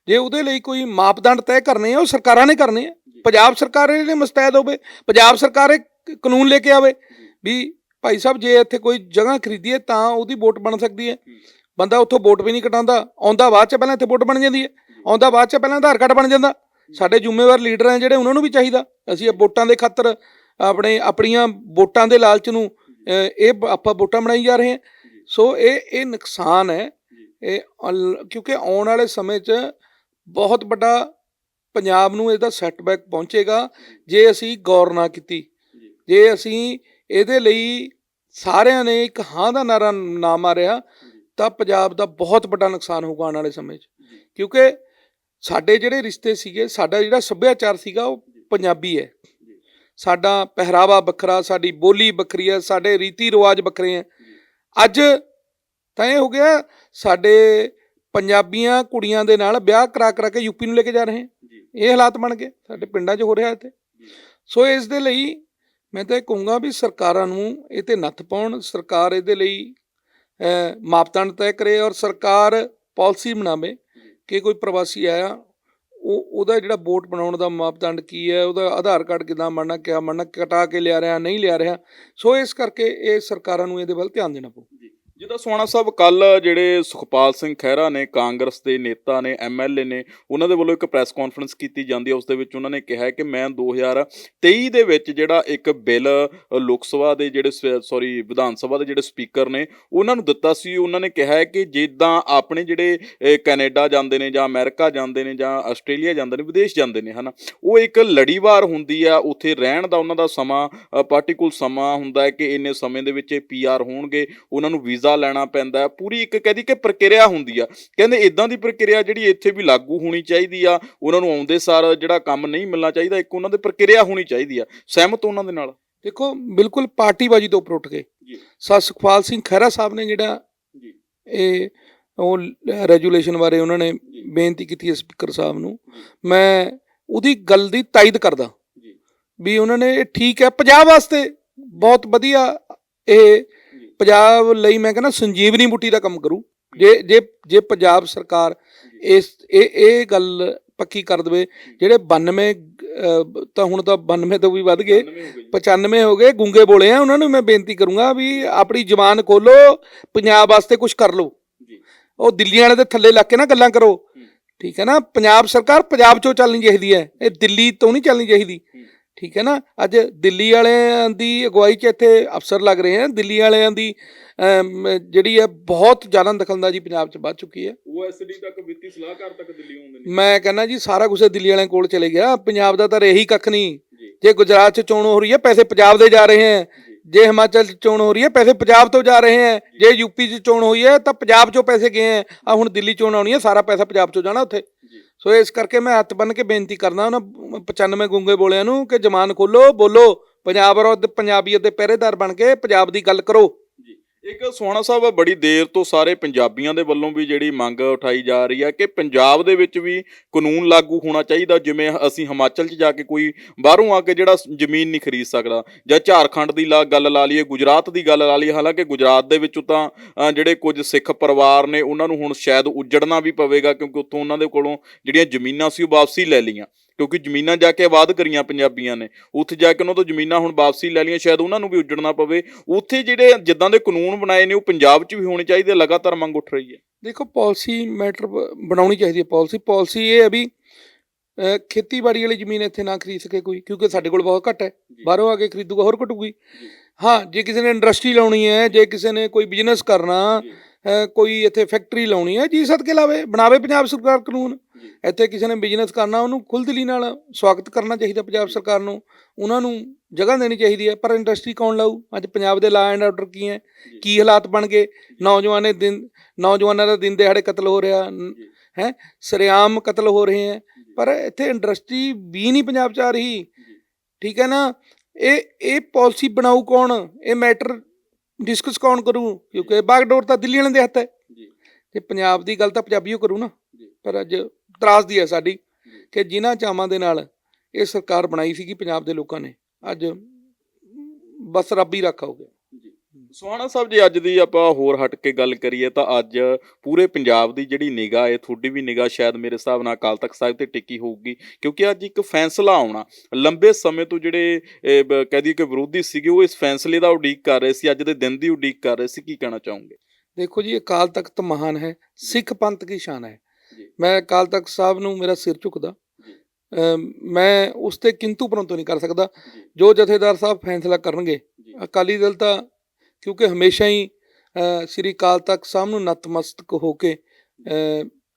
ਜੇ ਉਹਦੇ ਲਈ ਕੋਈ ਮਾਪਦੰਡ ਤੈਅ ਕਰਨੇ ਆ ਉਹ ਸਰਕਾਰਾਂ ਨੇ ਕਰਨੇ ਆ। ਪੰਜਾਬ ਸਰਕਾਰ ਇਹਦੇ ਮੁਸਤੈਦ ਹੋਵੇ ਪੰਜਾਬ ਸਰਕਾਰ ਇਹ ਕਾਨੂੰਨ ਲੈ ਕੇ ਆਵੇ। ਵੀ ਭਾਈ ਸਾਹਿਬ ਜੇ ਇੱਥੇ ਕੋਈ ਜਗ੍ਹਾ ਖਰੀਦੀਏ ਤਾਂ ਉਹਦੀ ਵੋਟ ਬਣ ਸਕਦੀ ਹੈ। ਬੰਦਾ ਉੱਥੋਂ ਵੋਟ ਵੀ ਨਹੀਂ ਕਟਾਉਂਦਾ ਆਉਂਦਾ ਬਾਅਦ ਚ ਪਹਿਲਾਂ ਇੱਥੇ ਵੋਟ ਬਣ ਜਾਂਦੀ ਹੈ। ਆਉਂਦਾ ਬਾਅਦ ਚ ਪਹਿਲਾਂ ਆਧਾਰ ਕਾਰਡ ਬਣ ਜਾਂਦਾ। ਸਾਡੇ ਜ਼ਿੰਮੇਵਾਰ ਲੀਡਰ ਆ ਜਿਹੜੇ ਉਹਨਾਂ ਨੂੰ ਵੀ ਚਾਹੀਦਾ। ਅਸੀਂ ਇਹ ਵੋਟਾਂ ਦੇ ਖਾਤਰ ਆਪਣੇ ਆਪਣੀਆਂ ਵੋਟਾਂ ਦੇ ਲਾਲਚ ਨੂੰ ਇਹ ਆਪਾਂ ਵੋਟਾਂ ਬਣਾਈ ਜਾ ਰਹੇ ਹਾਂ। ਸੋ ਇਹ ਇਹ ਨੁਕਸਾਨ ਹੈ। ਇਹ ਕਿਉਂਕਿ ਆਉਣ ਵਾਲੇ ਸਮੇਂ 'ਚ ਬਹੁਤ ਵੱਡਾ ਪੰਜਾਬ ਨੂੰ ਇਹਦਾ ਸੈਟਬੈਕ ਪਹੁੰਚੇਗਾ। ਜੇ ਅਸੀਂ ਗੌਰ ਨਾ ਕੀਤੀ ਜੇ। ਅਸੀਂ ਇਹਦੇ ਲਈ ਸਾਰਿਆਂ ਨੇ ਇੱਕ ਹਾਂ ਦਾ ਨਾਰਾ ਨਾ ਮਾਰਿਆ ਤਾਂ ਪੰਜਾਬ ਦਾ ਬਹੁਤ ਵੱਡਾ ਨੁਕਸਾਨ ਹੋਊਗਾ ਆਉਣ ਵਾਲੇ ਸਮੇਂ 'ਚ। ਕਿਉਂਕਿ ਸਾਡੇ ਜਿਹੜੇ ਰਿਸ਼ਤੇ ਸੀਗੇ ਸਾਡਾ ਜਿਹੜਾ ਸੱਭਿਆਚਾਰ ਸੀਗਾ ਉਹ ਪੰਜਾਬੀ ਹੈ। ਸਾਡਾ ਪਹਿਰਾਵਾ ਵੱਖਰਾ ਸਾਡੀ ਬੋਲੀ ਵੱਖਰੀ ਹੈ ਸਾਡੇ ਰੀਤੀ ਰਿਵਾਜ ਵੱਖਰੇ ਹੈ। ਅੱਜ ਤਾਂ ਇਹ ਹੋ ਗਿਆ ਸਾਡੇ ਪੰਜਾਬੀਆਂ ਕੁੜੀਆਂ ਦੇ ਨਾਲ ਵਿਆਹ ਕਰਾ ਕਰਾ ਕੇ ਯੂਪੀ ਨੂੰ ਲੈ ਕੇ ਜਾ ਰਹੇ ਹੈ। ਇਹ ਹਾਲਾਤ ਬਣ ਗਏ ਸਾਡੇ ਪਿੰਡਾਂ 'ਚ ਹੋ ਰਿਹਾ ਇੱਥੇ। ਸੋ ਇਸ ਦੇ ਲਈ ਮੈਂ ਤਾਂ ਇਹ ਕਹੂੰਗਾ ਵੀ ਸਰਕਾਰਾਂ ਨੂੰ ਇਹ ਤੇ ਨੱਥ ਪਾਉਣ ਸਰਕਾਰ ਇਹਦੇ ਲਈ ਮਾਪਦੰਡ ਤੈਅ ਕਰੇ ਔਰ ਸਰਕਾਰ ਪਾਲਿਸੀ ਬਣਾਵੇ। ਕਿ ਕੋਈ ਪ੍ਰਵਾਸੀ ਆਇਆ, ਉਹ, ਉਹਦਾ ਜਿਹੜਾ ਵੋਟ ਬਣਾਉਣ ਦਾ ਮਾਪਦੰਡ ਕੀ ਹੈ, ਉਹਦਾ ਆਧਾਰ ਕਾਰਡ ਕਿਦਾਂ ਮੰਨਣਾ ਕਿਆ ਮੰਨਣਾ ਕਟਾ ਕੇ ਲਿਆ ਰਿਹਾ, ਨਹੀਂ ਲਿਆ ਰਿਹਾ। ਸੋ ਇਸ ਕਰਕੇ ਇਹ ਸਰਕਾਰਾਂ ਨੂੰ ਇਹਦੇ ਵੱਲ ਧਿਆਨ ਦੇਣਾ ਪਊ। ਜਿੱਦਾਂ ਸੋਣਾ ਸਾਹਿਬ ਕੱਲ ਜਿਹੜੇ ਸੁਖਪਾਲ ਸਿੰਘ ਖਹਿਰਾ ਨੇ, ਕਾਂਗਰਸ ਦੇ ਨੇਤਾ ਨੇ ਐਮਐਲਏ ਨੇ, ਉਹਨਾਂ ਦੇ ਵੱਲੋਂ ਇੱਕ ਪ੍ਰੈਸ ਕਾਨਫਰੰਸ ਕੀਤੀ ਜਾਂਦੀ ਹੈ। ਉਸ ਦੇ ਵਿੱਚ ਉਹਨਾਂ ਨੇ ਕਿਹਾ ਕਿ ਮੈਂ 2023 ਦੇ ਵਿੱਚ ਜਿਹੜਾ ਇੱਕ ਬਿੱਲ ਲੋਕ ਸਭਾ ਦੇ ਜਿਹੜੇ ਸੌਰੀ, ਵਿਧਾਨ ਸਭਾ ਦੇ ਜਿਹੜੇ ਸਪੀਕਰ ਨੇ, ਉਹਨਾਂ ਨੂੰ ਦਿੱਤਾ ਸੀ। ਉਹਨਾਂ ਨੇ ਕਿਹਾ ਕਿ ਜਿੱਦਾਂ ਆਪਣੇ ਜਿਹੜੇ ਕੈਨੇਡਾ ਜਾਂਦੇ ਨੇ ਜਾਂ ਅਮਰੀਕਾ ਜਾਂਦੇ ਨੇ ਜਾਂ ਆਸਟ੍ਰੇਲੀਆ ਜਾਂਦੇ ਨੇ, ਵਿਦੇਸ਼ ਜਾਂਦੇ ਨੇ, ਹਨਾ, ਉਹ ਇੱਕ ਲੜੀਵਾਰ ਹੁੰਦੀ ਆ। ਉੱਥੇ ਰਹਿਣ ਦਾ ਉਹਨਾਂ ਦਾ ਸਮਾਂ ਪਾਰਟਿਕੂਲ ਸਮਾਂ ਹੁੰਦਾ ਹੈ ਕਿ ਇੰਨੇ ਸਮੇਂ ਦੇ ਵਿੱਚ ਇਹ ਪੀਆਰ ਹੋਣਗੇ। ਉਹਨਾਂ ਨੂੰ ਵੀਜ਼ਾ ਵੀਜ਼ਾ ਲੈਣਾ ਪੈਂਦਾ ਹੈ। ਪੂਰੀ ਇੱਕ ਕਹਦੀ ਕਿ ਪ੍ਰਕਿਰਿਆ ਹੁੰਦੀ ਆ। ਕਹਿੰਦੇ ਇਦਾਂ ਦੀ ਪ੍ਰਕਿਰਿਆ ਜਿਹੜੀ ਇੱਥੇ ਵੀ ਲਾਗੂ ਹੋਣੀ ਚਾਹੀਦੀ ਆ ਉਹਨਾਂ ਨੂੰ ਆਉਂਦੇ ਸਾਰ ਜਿਹੜਾ ਕੰਮ ਨਹੀਂ ਮਿਲਣਾ ਚਾਹੀਦਾ ਇੱਕ ਉਹਨਾਂ ਦੀ ਪ੍ਰਕਿਰਿਆ ਹੋਣੀ ਚਾਹੀਦੀ ਆ। ਸਹਿਮਤ ਉਹਨਾਂ ਦੇ ਨਾਲ? ਦੇਖੋ ਬਿਲਕੁਲ ਪਾਰਟੀਬਾਜੀ ਤੋਂ ਉੱਪਰ ਉੱਠ ਕੇ। ਜੀ। ਸਰ ਸੁਖਪਾਲ ਸਿੰਘ ਖਹਿਰਾ ਸਾਹਿਬ ਨੇ ਜਿਹੜਾ ਜੀ। ਇਹ ਉਹ ਰੈਜੂਲੇਸ਼ਨ ਬਾਰੇ ਉਹਨਾਂ ਨੇ ਬੇਨਤੀ ਕੀਤੀ ਹੈ ਸਪੀਕਰ ਸਾਹਿਬ ਨੂੰ। ਮੈਂ ਉਹਦੀ ਗੱਲ ਦੀ ਤਾਇਦ ਕਰਦਾ। ਜੀ। ਵੀ ਉਹਨਾਂ ਨੇ ਇਹ ਠੀਕ ਹੈ। ਪੰਜਾਬ ਵਾਸਤੇ ਬਹੁਤ ਵਧੀਆ ਇਹ ਪੰਜਾਬ ਲਈ ਮੈਂ ਕਹਿੰਦਾ ਸੰਜੀਵਨੀ ਬੁੱਟੀ ਦਾ ਕੰਮ ਕਰੂ। ਜੇ ਜੇ ਜੇ ਪੰਜਾਬ ਸਰਕਾਰ ਇਸ ਇਹ ਇਹ ਗੱਲ ਪੱਕੀ ਕਰ ਦੇਵੇ ਜਿਹੜੇ 92 ਅਹ, ਤਾਂ ਹੁਣ ਤਾਂ 92 ਤੋਂ ਵੀ ਵੱਧ ਗਏ 95 ਹੋ ਗਏ ਗੁੰਗੇ ਬੋਲੇ ਆ ਉਹਨਾਂ ਨੂੰ ਮੈਂ ਬੇਨਤੀ ਕਰੂੰਗਾ ਵੀ ਆਪਣੀ ਜ਼ੁਬਾਨ ਖੋਲੋ ਪੰਜਾਬ ਵਾਸਤੇ ਕੁਝ ਕਰ ਲਓ। ਉਹ ਦਿੱਲੀ ਵਾਲੇ ਦੇ ਥੱਲੇ ਲੱਗ ਕੇ ਨਾ ਗੱਲਾਂ ਕਰੋ। ਠੀਕ ਹੈ ਨਾ ਪੰਜਾਬ ਸਰਕਾਰ ਪੰਜਾਬ ਚੋਂ ਚੱਲਣੀ ਚਾਹੀਦੀ ਹੈ ਇਹ ਦਿੱਲੀ ਤੋਂ ਨਹੀਂ ਚੱਲਣੀ ਚਾਹੀਦੀ। ਠੀਕ ਹੈ ਨਾ? ਅੱਜ ਦਿੱਲੀ ਵਾਲਿਆਂ ਦੀ ਅਗਵਾਈ 'ਚ ਇੱਥੇ ਅਫਸਰ ਲੱਗ ਰਹੇ ਹਨ। ਦਿੱਲੀ ਵਾਲਿਆਂ ਦੀ ਜਿਹੜੀ ਹੈ ਬਹੁਤ ਜ਼ਿਆਦਾ ਦਖਲਅੰਦਾਜ਼ੀ ਪੰਜਾਬ 'ਚ ਵੱਧ ਚੁੱਕੀ ਹੈ। ਉਹ ਐਸਡੀ ਤੱਕ ਵਿੱਤੀ ਸਲਾਹਕਾਰ ਤੱਕ ਦਿੱਲੀ ਆਉਂਦੇ ਨੇ ਮੈਂ ਕਹਿੰਦਾ ਜੀ ਸਾਰਾ ਕੁਝ ਦਿੱਲੀ ਵਾਲਿਆਂ ਕੋਲ ਚਲੇ ਗਿਆ। ਪੰਜਾਬ ਦਾ ਤਾਂ ਰਹੀ ਕੱਖ ਨਹੀਂ। ਜੀ। ਜੇ ਗੁਜਰਾਤ 'ਚ ਚੋਣ ਹੋ ਰਹੀ ਹੈ ਪੈਸੇ ਪੰਜਾਬ ਦੇ ਜਾ ਰਹੇ ਹੈ। ਜੇ। ਹਿਮਾਚਲ 'ਚ ਚੋਣ ਹੋ ਰਹੀ ਹੈ ਪੈਸੇ ਪੰਜਾਬ ਤੋਂ ਜਾ ਰਹੇ ਹੈ। ਜੇ। ਯੂਪੀ 'ਚ ਚੋਣ ਹੋਈ ਹੈ ਤਾਂ ਪੰਜਾਬ 'ਚੋਂ ਪੈਸੇ ਗਏ ਆ ਹੁਣ ਦਿੱਲੀ ਚੋਣ ਆਉਣੀ ਹੈ ਸਾਰਾ ਪੈਸਾ ਪੰਜਾਬ 'ਚੋਂ ਜਾਣਾ ਉੱਥੇ। ਜੀ ਸੋ ਇਸ ਕਰਕੇ ਮੈਂ ਹੱਥ ਬੰਨ ਕੇ ਬੇਨਤੀ ਕਰਦਾ ਉਹਨਾਂ 95 ਗੁੰਗੇ ਬੋਲਿਆਂ ਨੂੰ ਕਿ ਜਮਾਨ ਖੋਲੋ, ਬੋਲੋ, ਪੰਜਾਬ ਔਰ ਪੰਜਾਬੀਅਤ ਦੇ ਪਹਿਰੇਦਾਰ ਬਣ ਕੇ ਪੰਜਾਬ ਦੀ ਗੱਲ ਕਰੋ। ਇੱਕ ਸੋਹਣਾ ਸਾਹਿਬ ਬੜੀ ਦੇਰ ਤੋਂ ਸਾਰੇ ਪੰਜਾਬੀਆਂ ਦੇ ਵੱਲੋਂ ਵੀ ਜਿਹੜੀ ਮੰਗ ਉਠਾਈ ਜਾ ਰਹੀ ਹੈ ਕਿ ਪੰਜਾਬ ਦੇ ਵਿੱਚ ਵੀ ਕਾਨੂੰਨ ਲਾਗੂ ਹੋਣਾ ਚਾਹੀਦਾ, ਜਿਵੇਂ ਅਸੀਂ ਹਿਮਾਚਲ 'ਚ ਜਾ ਕੇ ਕੋਈ ਬਾਹਰੋਂ ਆ ਕੇ ਜਿਹੜਾ ਜ਼ਮੀਨ ਨਹੀਂ ਖਰੀਦ ਸਕਦਾ ਜਾਂ ਝਾਰਖੰਡ ਦੀ ਲਾ, ਗੱਲ ਲਾ ਲਈਏ, ਗੁਜਰਾਤ ਦੀ ਗੱਲ ਲਾ ਲਈਏ, ਹਾਲਾਂਕਿ ਗੁਜਰਾਤ ਦੇ ਵਿੱਚ ਤਾਂ ਜਿਹੜੇ ਕੁਝ ਸਿੱਖ ਪਰਿਵਾਰ ਨੇ ਉਹਨਾਂ ਨੂੰ ਹੁਣ ਸ਼ਾਇਦ ਉੱਜੜਨਾ ਵੀ ਪਵੇਗਾ ਕਿਉਂਕਿ ਉੱਥੋਂ ਉਹਨਾਂ ਦੇ ਕੋਲੋਂ ਜਿਹੜੀਆਂ ਜ਼ਮੀਨਾਂ ਸੀ ਉਹ ਵਾਪਸੀ ਲੈ ਲਈਆਂ। ਕਿਉਂਕਿ ਜ਼ਮੀਨਾਂ ਜਾ ਕੇ ਆਬਾਦ ਕਰੀਆਂ ਪੰਜਾਬੀਆਂ ਨੇ। ਉੱਥੇ ਜਾ ਕੇ ਉਹਨਾਂ ਤੋਂ ਜ਼ਮੀਨਾਂ ਹੁਣ ਵਾਪਸੀ ਲੈ ਲਈਆਂ ਸ਼ਾਇਦ ਉਹਨਾਂ ਨੂੰ ਵੀ ਉੱਜੜਨਾ ਪਵੇ। ਉੱਥੇ ਜਿਹੜੇ ਜਿੱਦਾਂ ਦੇ ਕਾਨੂੰਨ ਬਣਾਏ ਨੇ ਉਹ ਪੰਜਾਬ 'ਚ ਵੀ ਹੋਣੇ ਚਾਹੀਦੇ ਲਗਾਤਾਰ ਮੰਗ ਉੱਠ ਰਹੀ ਹੈ। ਦੇਖੋ ਪਾਲਿਸੀ ਮੈਟਰ ਬਣਾਉਣੀ ਚਾਹੀਦੀ ਹੈ ਪਾਲਿਸੀ। ਪਾਲਿਸੀ ਇਹ ਹੈ ਵੀ ਖੇਤੀਬਾੜੀ ਵਾਲੀ ਜ਼ਮੀਨ ਇੱਥੇ ਨਾ ਖਰੀਦ ਸਕੇ ਕੋਈ ਕਿਉਂਕਿ ਸਾਡੇ ਕੋਲ ਬਹੁਤ ਘੱਟ ਹੈ। ਬਾਹਰੋਂ ਆ ਕੇ ਖਰੀਦੂਗਾ ਹੋਰ ਘਟੂਗੀ। ਹਾਂ ਜੇ ਕਿਸੇ ਨੇ ਇੰਡਸਟਰੀ ਲਾਉਣੀ ਹੈ ਜੇ ਕਿਸੇ ਨੇ ਕੋਈ ਬਿਜ਼ਨਸ ਕਰਨਾ ਕੋਈ ਇੱਥੇ ਫੈਕਟਰੀ ਲਾਉਣੀ ਹੈ ਜੀ ਸਦਕੇ ਲਾਵੇ ਬਣਾਵੇ ਪੰਜਾਬ ਸਰਕਾਰ ਕਾਨੂੰਨ। ਇੱਥੇ ਕਿਸੇ ਨੇ ਬਿਜ਼ਨਸ ਕਰਨਾ ਉਹਨੂੰ ਖੁੱਲ੍ਹਦਿਲੀ ਨਾਲ ਸਵਾਗਤ ਕਰਨਾ ਚਾਹੀਦਾ ਪੰਜਾਬ ਸਰਕਾਰ ਨੂੰ। ਉਹਨਾਂ ਨੂੰ ਜਗ੍ਹਾ ਦੇਣੀ ਚਾਹੀਦੀ ਹੈ ਪਰ ਇੰਡਸਟਰੀ ਕੌਣ ਲਾਊ? ਅੱਜ ਪੰਜਾਬ ਦੇ ਲਾ ਐਂਡ ਆਰਡਰ ਕੀ ਹੈ? ਕੀ ਹਾਲਾਤ ਬਣ ਗਏ? ਨੌਜਵਾਨੇ ਦਿਨ ਨੌਜਵਾਨਾਂ ਦਾ ਦਿਨ ਦਿਹਾੜੇ ਕਤਲ ਹੋ ਰਿਹਾ ਹੈ? ਸਰਿਆਮ ਕਤਲ ਹੋ ਰਹੇ ਹੈ। ਪਰ ਇੱਥੇ ਇੰਡਸਟਰੀ ਵੀ ਨਹੀਂ ਪੰਜਾਬ 'ਚ ਆ ਰਹੀ। ਠੀਕ ਹੈ ਨਾ? ਇਹ ਇਹ ਪਾਲਿਸੀ ਬਣਾਊ ਕੌਣ? ਇਹ ਮੈਟਰ ਡਿਸਕਸ ਕੌਣ ਕਰੂ? ਕਿਉਂਕਿ ਬਾਗਡੋਰ ਤਾਂ ਦਿੱਲੀ ਵਾਲਿਆਂ ਦੇ ਹੱਥ ਹੈ। ਜੀ। ਤੇ ਪੰਜਾਬ ਦੀ ਗੱਲ ਤਾਂ ਪੰਜਾਬੀਓ ਕਰੂ ਨਾ। ਪਰ ਅੱਜ ਤਰਾਸਦੀ ਹੈ ਸਾਡੀ ਕਿ ਜਿਨ੍ਹਾਂ ਚਾਵਾਂ ਦੇ ਨਾਲ ਇਹ ਸਰਕਾਰ ਬਣਾਈ ਸੀਗੀ ਪੰਜਾਬ ਦੇ ਲੋਕਾਂ ਨੇ ਅੱਜ ਬਸ ਰੱਬ ਹੀ ਰੱਖਾ ਹੋ ਗਿਆ। ਸੋਹਣਾ ਸਾਹਿਬ ਜੀ ਅੱਜ ਦੀ ਆਪਾਂ ਹੋਰ ਹਟ ਕੇ ਗੱਲ ਕਰੀਏ ਤਾਂ ਅੱਜ ਪੂਰੇ ਪੰਜਾਬ ਦੀ ਜਿਹੜੀ ਨਿਗਾਹ ਹੈ ਤੁਹਾਡੀ ਵੀ ਨਿਗਾਹ ਸ਼ਾਇਦ ਮੇਰੇ ਹਿਸਾਬ ਨਾਲ ਅਕਾਲ ਤਖਤ ਸਾਹਿਬ ਤੇ ਟਿੱਕੀ ਹੋਊਗੀ ਕਿਉਂਕਿ ਅੱਜ ਇੱਕ ਫੈਸਲਾ ਆਉਣਾ ਲੰਬੇ ਸਮੇਂ ਤੋਂ ਜਿਹੜੇ ਕਹਿ ਦਈਏ ਕਿ ਵਿਰੋਧੀ ਸੀਗੇ ਉਹ ਇਸ ਫੈਸਲੇ ਦਾ ਉਡੀਕ ਕਰ ਰਹੇ ਸੀ ਅੱਜ ਦੇ ਦਿਨ ਦੀ ਉਡੀਕ ਕਰ ਰਹੇ ਸੀ ਕੀ ਕਹਿਣਾ ਚਾਹੋਗੇ? ਦੇਖੋ ਜੀ ਅਕਾਲ ਤਖਤ ਮਹਾਨ ਹੈ ਸਿੱਖ ਪੰਥ ਕੀ ਸ਼ਾਨ ਹੈ। ਮੈਂ ਅਕਾਲ ਤਖਤ ਸਾਹਿਬ ਨੂੰ ਮੇਰਾ ਸਿਰ ਝੁਕਦਾ। ਮੈਂ ਉਸ ਤੇ ਕਿੰਤੂ ਪਰੰਤੂ ਨਹੀਂ ਕਰ ਸਕਦਾ। ਜੀ। ਜਥੇਦਾਰ ਸਾਹਿਬ ਫੈਸਲਾ ਕਰਨਗੇ। ਅਕਾਲੀ ਦਲ ਤਾਂ ਕਿਉਂਕਿ ਹਮੇਸ਼ਾ ਹੀ ਸ੍ਰੀ ਅਕਾਲ ਤਖਤ ਸਾਹਿਬ ਨੂੰ ਨਤਮਸਤਕ ਹੋ ਕੇ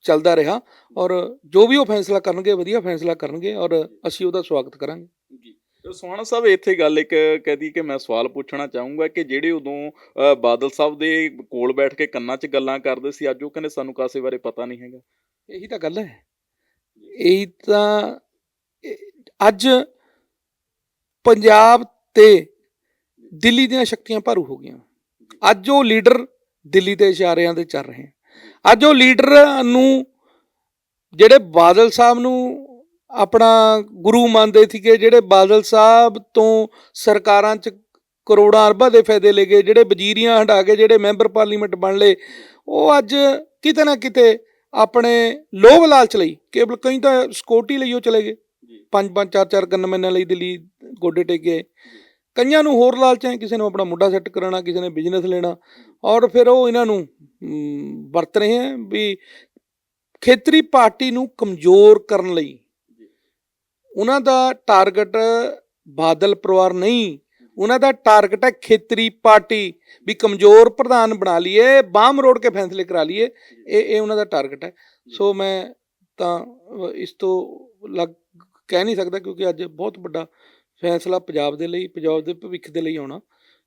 ਚੱਲਦਾ ਰਿਹਾ ਔਰ ਜੋ ਵੀ ਉਹ ਫੈਸਲਾ ਕਰਨਗੇ ਵਧੀਆ ਫੈਸਲਾ ਕਰਨਗੇ ਔਰ ਅਸੀਂ ਉਹਦਾ ਸਵਾਗਤ ਕਰਾਂਗੇ। ਜੀ। ਸੋਹਣਾ ਸਾਹਿਬ ਇੱਥੇ ਗੱਲ ਇੱਕ ਕਹਦੀ ਕਿ ਮੈਂ ਸਵਾਲ ਪੁੱਛਣਾ ਚਾਹੂੰਗਾ ਕਿ ਜਿਹੜੇ ਉਦੋਂ ਬਾਦਲ ਸਾਹਿਬ ਦੇ ਕੋਲ ਬੈਠ ਕੇ ਕੰਨਾਂ 'ਚ ਗੱਲਾਂ ਕਰਦੇ ਸੀ ਅੱਜ ਉਹ ਕਹਿੰਦੇ ਸਾਨੂੰ ਕਾਸੇ ਬਾਰੇ ਪਤਾ ਨਹੀਂ ਹੈਗਾ। ਇਹੀ ਤਾਂ ਗੱਲ ਹੈ। ਇਹੀ ਤਾਂ ਅੱਜ ਪੰਜਾਬ ਤੇ ਦਿੱਲੀ ਦੀਆਂ ਸ਼ਕਤੀਆਂ ਭਾਰੂ ਹੋ ਗਈਆਂ। ਅੱਜ ਉਹ ਲੀਡਰ ਦਿੱਲੀ ਦੇ ਇਸ਼ਾਰਿਆਂ ਤੇ ਚੱਲ ਰਹੇ ਅੱਜ ਉਹ ਲੀਡਰ ਨੂੰ ਜਿਹੜੇ ਬਾਦਲ ਸਾਹਿਬ ਨੂੰ ਆਪਣਾ ਗੁਰੂ ਮੰਨਦੇ ਸੀਗੇ, ਜਿਹੜੇ ਬਾਦਲ ਸਾਹਿਬ ਤੋਂ ਸਰਕਾਰਾਂ 'ਚ ਕਰੋੜਾਂ ਅਰਬਾਂ ਦੇ ਫਾਇਦੇ ਲੈ ਗਏ, ਜਿਹੜੇ ਵਜ਼ੀਰੀਆਂ ਹਟਾ ਕੇ ਜਿਹੜੇ ਮੈਂਬਰ ਪਾਰਲੀਮੈਂਟ ਬਣ ਲਏ, ਉਹ ਅੱਜ ਕਿਤੇ ਨਾ ਕਿਤੇ ਆਪਣੇ ਲੋਭ ਲਾਲਚ ਲਈ ਕੇਵਲ ਕਈ ਤਾਂ ਸਿਕਿਉਰਟੀ ਲਈ ਉਹ ਚਲੇ ਗਏ। ਪੰਜ ਪੰਜ ਚਾਰ ਚਾਰ ਗਨਮੈਨਾਂ ਲਈ ਦਿੱਲੀ ਗੋਡੇ ਟੇਕ ਗਏ। ਕਈਆਂ ਨੂੰ ਹੋਰ ਲਾਲਚ ਹੈ ਕਿਸੇ ਨੂੰ ਆਪਣਾ ਮੁੰਡਾ ਸੈੱਟ ਕਰਾਉਣਾ ਕਿਸੇ ਨੇ ਬਿਜ਼ਨਸ ਲੈਣਾ। ਔਰ ਫਿਰ ਉਹ ਇਹਨਾਂ ਨੂੰ ਵਰਤ ਰਹੇ ਹੈ ਵੀ ਖੇਤਰੀ ਪਾਰਟੀ ਨੂੰ ਕਮਜ਼ੋਰ ਕਰਨ ਲਈ। ਉਹਨਾਂ ਦਾ ਟਾਰਗੇਟ ਬਾਦਲ ਪਰਿਵਾਰ ਨਹੀਂ ਉਹਨਾਂ ਦਾ ਟਾਰਗੇਟ ਹੈ ਖੇਤਰੀ ਪਾਰਟੀ ਵੀ ਕਮਜ਼ੋਰ ਪ੍ਰਧਾਨ ਬਣਾ ਲਈਏ ਬਾਮ ਰੋਡ ਕੇ ਫੈਸਲੇ ਕਰਾ ਲਈਏ ਇਹ ਇਹ ਉਹਨਾਂ ਦਾ ਟਾਰਗੇਟ ਹੈ। ਸੋ ਮੈਂ ਤਾਂ ਇਸ ਤੋਂ ਲੱਗ ਕਹਿ ਨਹੀਂ ਸਕਦਾ ਕਿਉਂਕਿ ਅੱਜ ਬਹੁਤ ਵੱਡਾ ਫੈਸਲਾ ਪੰਜਾਬ ਦੇ ਲਈ ਪੰਜਾਬ ਦੇ ਭਵਿੱਖ ਦੇ ਲਈ ਆਉਣਾ।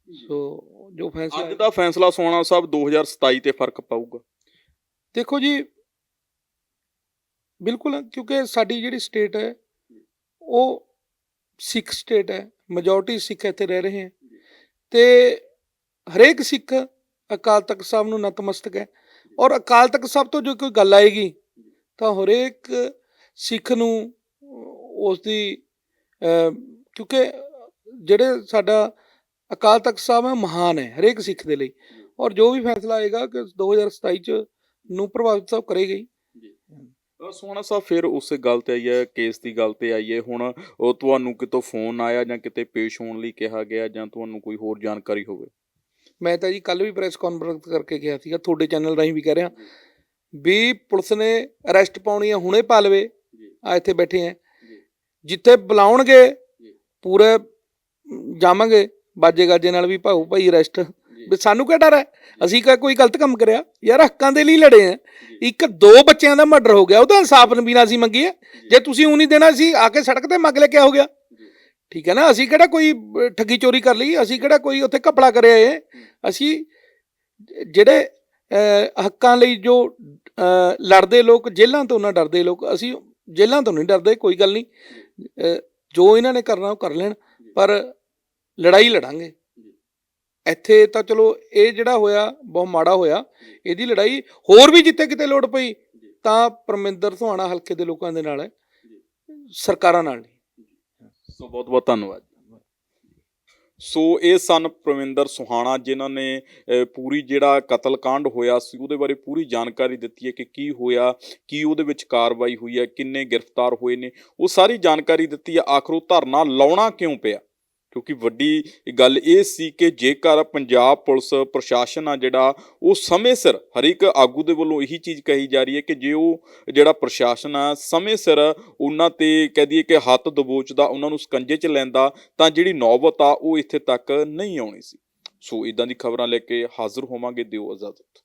ਸੋ ਜੋ ਫੈਸਲਾ ਅੱਜ ਦਾ ਫੈਸਲਾ ਸੋਹਣਾ ਸਾਹਿਬ 2027 ਤੇ ਫ਼ਰਕ ਪਾਊਗਾ। ਦੇਖੋ ਜੀ ਬਿਲਕੁਲ ਕਿਉਂਕਿ ਸਾਡੀ ਜਿਹੜੀ ਸਟੇਟ ਹੈ ਉਹ ਸਿੱਖ ਸਟੇਟ ਹੈ। ਮੈਜੋਰਟੀ ਸਿੱਖ ਇੱਥੇ ਰਹਿ ਰਹੇ ਹੈ। ਤੇ ਹਰੇਕ ਸਿੱਖ ਅਕਾਲ ਤਖਤ ਸਾਹਿਬ ਨੂੰ ਨਤਮਸਤਕ ਹੈ। ਔਰ ਅਕਾਲ ਤਖਤ ਸਾਹਿਬ ਤੋਂ ਜੋ ਕੋਈ ਗੱਲ ਆਏਗੀ, ਤਾਂ ਹਰੇਕ ਸਿੱਖ ਨੂੰ ਉਸ ਦੀ ਕਿਉਂਕਿ ਜਿਹੜੇ ਸਾਡਾ ਅਕਾਲ ਤਖਤ ਸਾਹਿਬ ਹੈ, ਮਹਾਨ ਹੈ ਹਰੇਕ ਸਿੱਖ ਦੇ ਲਈ। ਔਰ ਜੋ ਵੀ ਫੈਸਲਾ ਆਏਗਾ ਕਿ 2027 ਚ ਨੂੰ ਪ੍ਰਭਾਵਿਤ ਸਾਹਿਬ ਕਰੇਗਾ ਸੋਹਣਾ ਸਾਹਿਬ ਫਿਰ ਉਸੇ ਗੱਲ ਤੇ ਆਈਏ ਕੇਸ ਦੀ ਗੱਲ ਤੇ ਆਈਏ ਹੁਣ ਉਹ ਤੁਹਾਨੂੰ ਕਿਤੋਂ ਫੋਨ ਆਇਆ ਜਾਂ ਕਿਤੇ ਪੇਸ਼ ਹੋਣ ਲਈ ਕਿਹਾ ਗਿਆ ਜਾਂ ਤੁਹਾਨੂੰ ਕੋਈ ਹੋਰ ਜਾਣਕਾਰੀ ਹੋਵੇ? ਮੈਂ ਤਾਂ ਜੀ ਕੱਲ ਵੀ ਪ੍ਰੈਸ ਕਾਨਫਰੰਸ ਕਰਕੇ ਗਿਆ ਸੀਗਾ ਤੁਹਾਡੇ ਚੈਨਲ ਰਾਹੀਂ ਵੀ ਕਹਿ ਰਿਹਾ। ਵੀ ਪੁਲਿਸ ਨੇ ਅਰੈਸਟ ਪਾਉਣੀ ਹੈ ਹੁਣੇ ਪਾ ਲਵੇ ਆ ਇੱਥੇ ਬੈਠੇ ਆ ਜਿੱਥੇ ਬੁਲਾਉਣਗੇ ਪੂਰੇ ਜਾਵਾਂਗੇ। ਬਾਜੇ ਗਾਜੇ ਨਾਲ ਵੀ ਭਾਊ ਭਾਈ ਅਰੈਸਟ ਵੀ ਸਾਨੂੰ ਕਿਹੜਾ ਡਰ ਹੈ? ਅਸੀਂ ਕਾ ਕੋਈ ਗਲਤ ਕੰਮ ਕਰਿਆ। ਯਾਰ ਹੱਕਾਂ ਦੇ ਲਈ ਲੜੇ ਆ। ਇੱਕ ਦੋ ਬੱਚਿਆਂ ਦਾ ਮਰਡਰ ਹੋ ਗਿਆ ਉਹਦਾ ਇਨਸਾਫ ਬਿਨਾਂ ਅਸੀਂ ਮੰਗੀਏ ਜੇ। ਤੁਸੀਂ ਉਹ ਨਹੀਂ ਦੇਣਾ ਸੀ ਆ ਕੇ ਸੜਕ ਤੇ ਮੰਗ ਲੈ ਕੇ ਹੋ ਗਿਆ। ਠੀਕ ਹੈ ਨਾ? ਅਸੀਂ ਕਿਹੜਾ ਕੋਈ ਠੱਗੀ ਚੋਰੀ ਕਰ ਲਈ? ਅਸੀਂ ਕਿਹੜਾ ਕੋਈ ਉੱਥੇ ਘਪਲਾ ਕਰਿਆ ਏ? ਅਸੀਂ ਜਿਹੜੇ ਹੱਕਾਂ ਲਈ ਜੋ ਲੜਦੇ ਲੋਕ ਜੇਲ੍ਹਾਂ ਤੋਂ ਨਾ ਡਰਦੇ ਲੋਕ ਅਸੀਂ ਜੇਲ੍ਹਾਂ ਤੋਂ ਨਹੀਂ ਡਰਦੇ ਕੋਈ ਗੱਲ ਨਹੀਂ। ਜੋ ਇਹਨਾਂ ਨੇ ਕਰਨਾ ਉਹ ਕਰ ਲੈਣ ਪਰ ਲੜਾਈ ਲੜਾਂਗੇ। ਇੱਥੇ ਤਾਂ ਚਲੋ ਇਹ ਜਿਹੜਾ ਹੋਇਆ ਬਹੁਤ ਮਾੜਾ ਹੋਇਆ। ਇਹਦੀ ਲੜਾਈ ਹੋਰ ਵੀ ਜਿੱਥੇ ਕਿਤੇ ਲੋੜ ਪਈ ਤਾਂ ਪਰਮਿੰਦਰ ਸੁਹਾਣਾ ਹਲਕੇ ਦੇ ਲੋਕਾਂ ਦੇ ਨਾਲ ਹੈ। ਸਰਕਾਰਾਂ ਨਾਲ ਨਹੀਂ। ਸੋ ਬਹੁਤ ਬਹੁਤ ਧੰਨਵਾਦ। ਸੋ ਇਹ ਸਨ ਪ੍ਰਵਿੰਦਰ ਸੁਹਾਣਾ ਜਿਨ੍ਹਾਂ ਨੇ ਪੂਰੀ ਜਿਹੜਾ ਕਤਲकांड ਹੋਇਆ ਸੀ ਉਹਦੇ ਬਾਰੇ ਪੂਰੀ ਜਾਣਕਾਰੀ ਦਿੱਤੀ ਹੈ ਕਿ ਕੀ ਹੋਇਆ ਕੀ ਉਹਦੇ ਵਿੱਚ ਕਾਰਵਾਈ ਹੋਈ ਹੈ ਕਿੰਨੇ ਗ੍ਰਿਫਤਾਰ ਹੋਏ ਨੇ। ਉਹ ਸਾਰੀ ਜਾਣਕਾਰੀ ਦਿੱਤੀ ਹੈ। ਆਖਰ ਧਰਨਾ ਲਾਉਣਾ ਕਿਉਂ ਪਿਆ? ਕਿਉਂਕਿ ਵੱਡੀ ਗੱਲ ਇਹ ਸੀ ਕਿ ਜੇਕਰ ਪੰਜਾਬ ਪੁਲਿਸ ਪ੍ਰਸ਼ਾਸਨ ਆ ਜਿਹੜਾ, ਉਹ ਸਮੇਂ ਸਿਰ ਹਰ ਇੱਕ ਆਗੂ ਦੇ ਵੱਲੋਂ ਇਹੀ ਚੀਜ਼ ਕਹੀ ਜਾ ਰਹੀ ਹੈ ਕਿ ਜੇ ਉਹ ਜਿਹੜਾ ਪ੍ਰਸ਼ਾਸਨ ਆ, ਸਮੇਂ ਸਿਰ ਉਹਨਾਂ ਤੇ ਕਹਿ ਦਈਏ ਕਿ ਹੱਥ ਦਬੋਚਦਾ, ਉਹਨਾਂ ਨੂੰ ਸਕੰਜੇ 'ਚ ਲੈਂਦਾ, ਤਾਂ ਜਿਹੜੀ ਨੌਬਤ ਆ, ਉਹ ਇੱਥੇ ਤੱਕ ਨਹੀਂ ਆਉਣੀ ਸੀ। ਸੋ ਇਦਾਂ ਦੀ ਖਬਰਾਂ ਲੈ ਕੇ ਹਾਜ਼ਰ ਹੋਵਾਂਗੇ ਦਿਓ ਇਜਾਜ਼ਤ।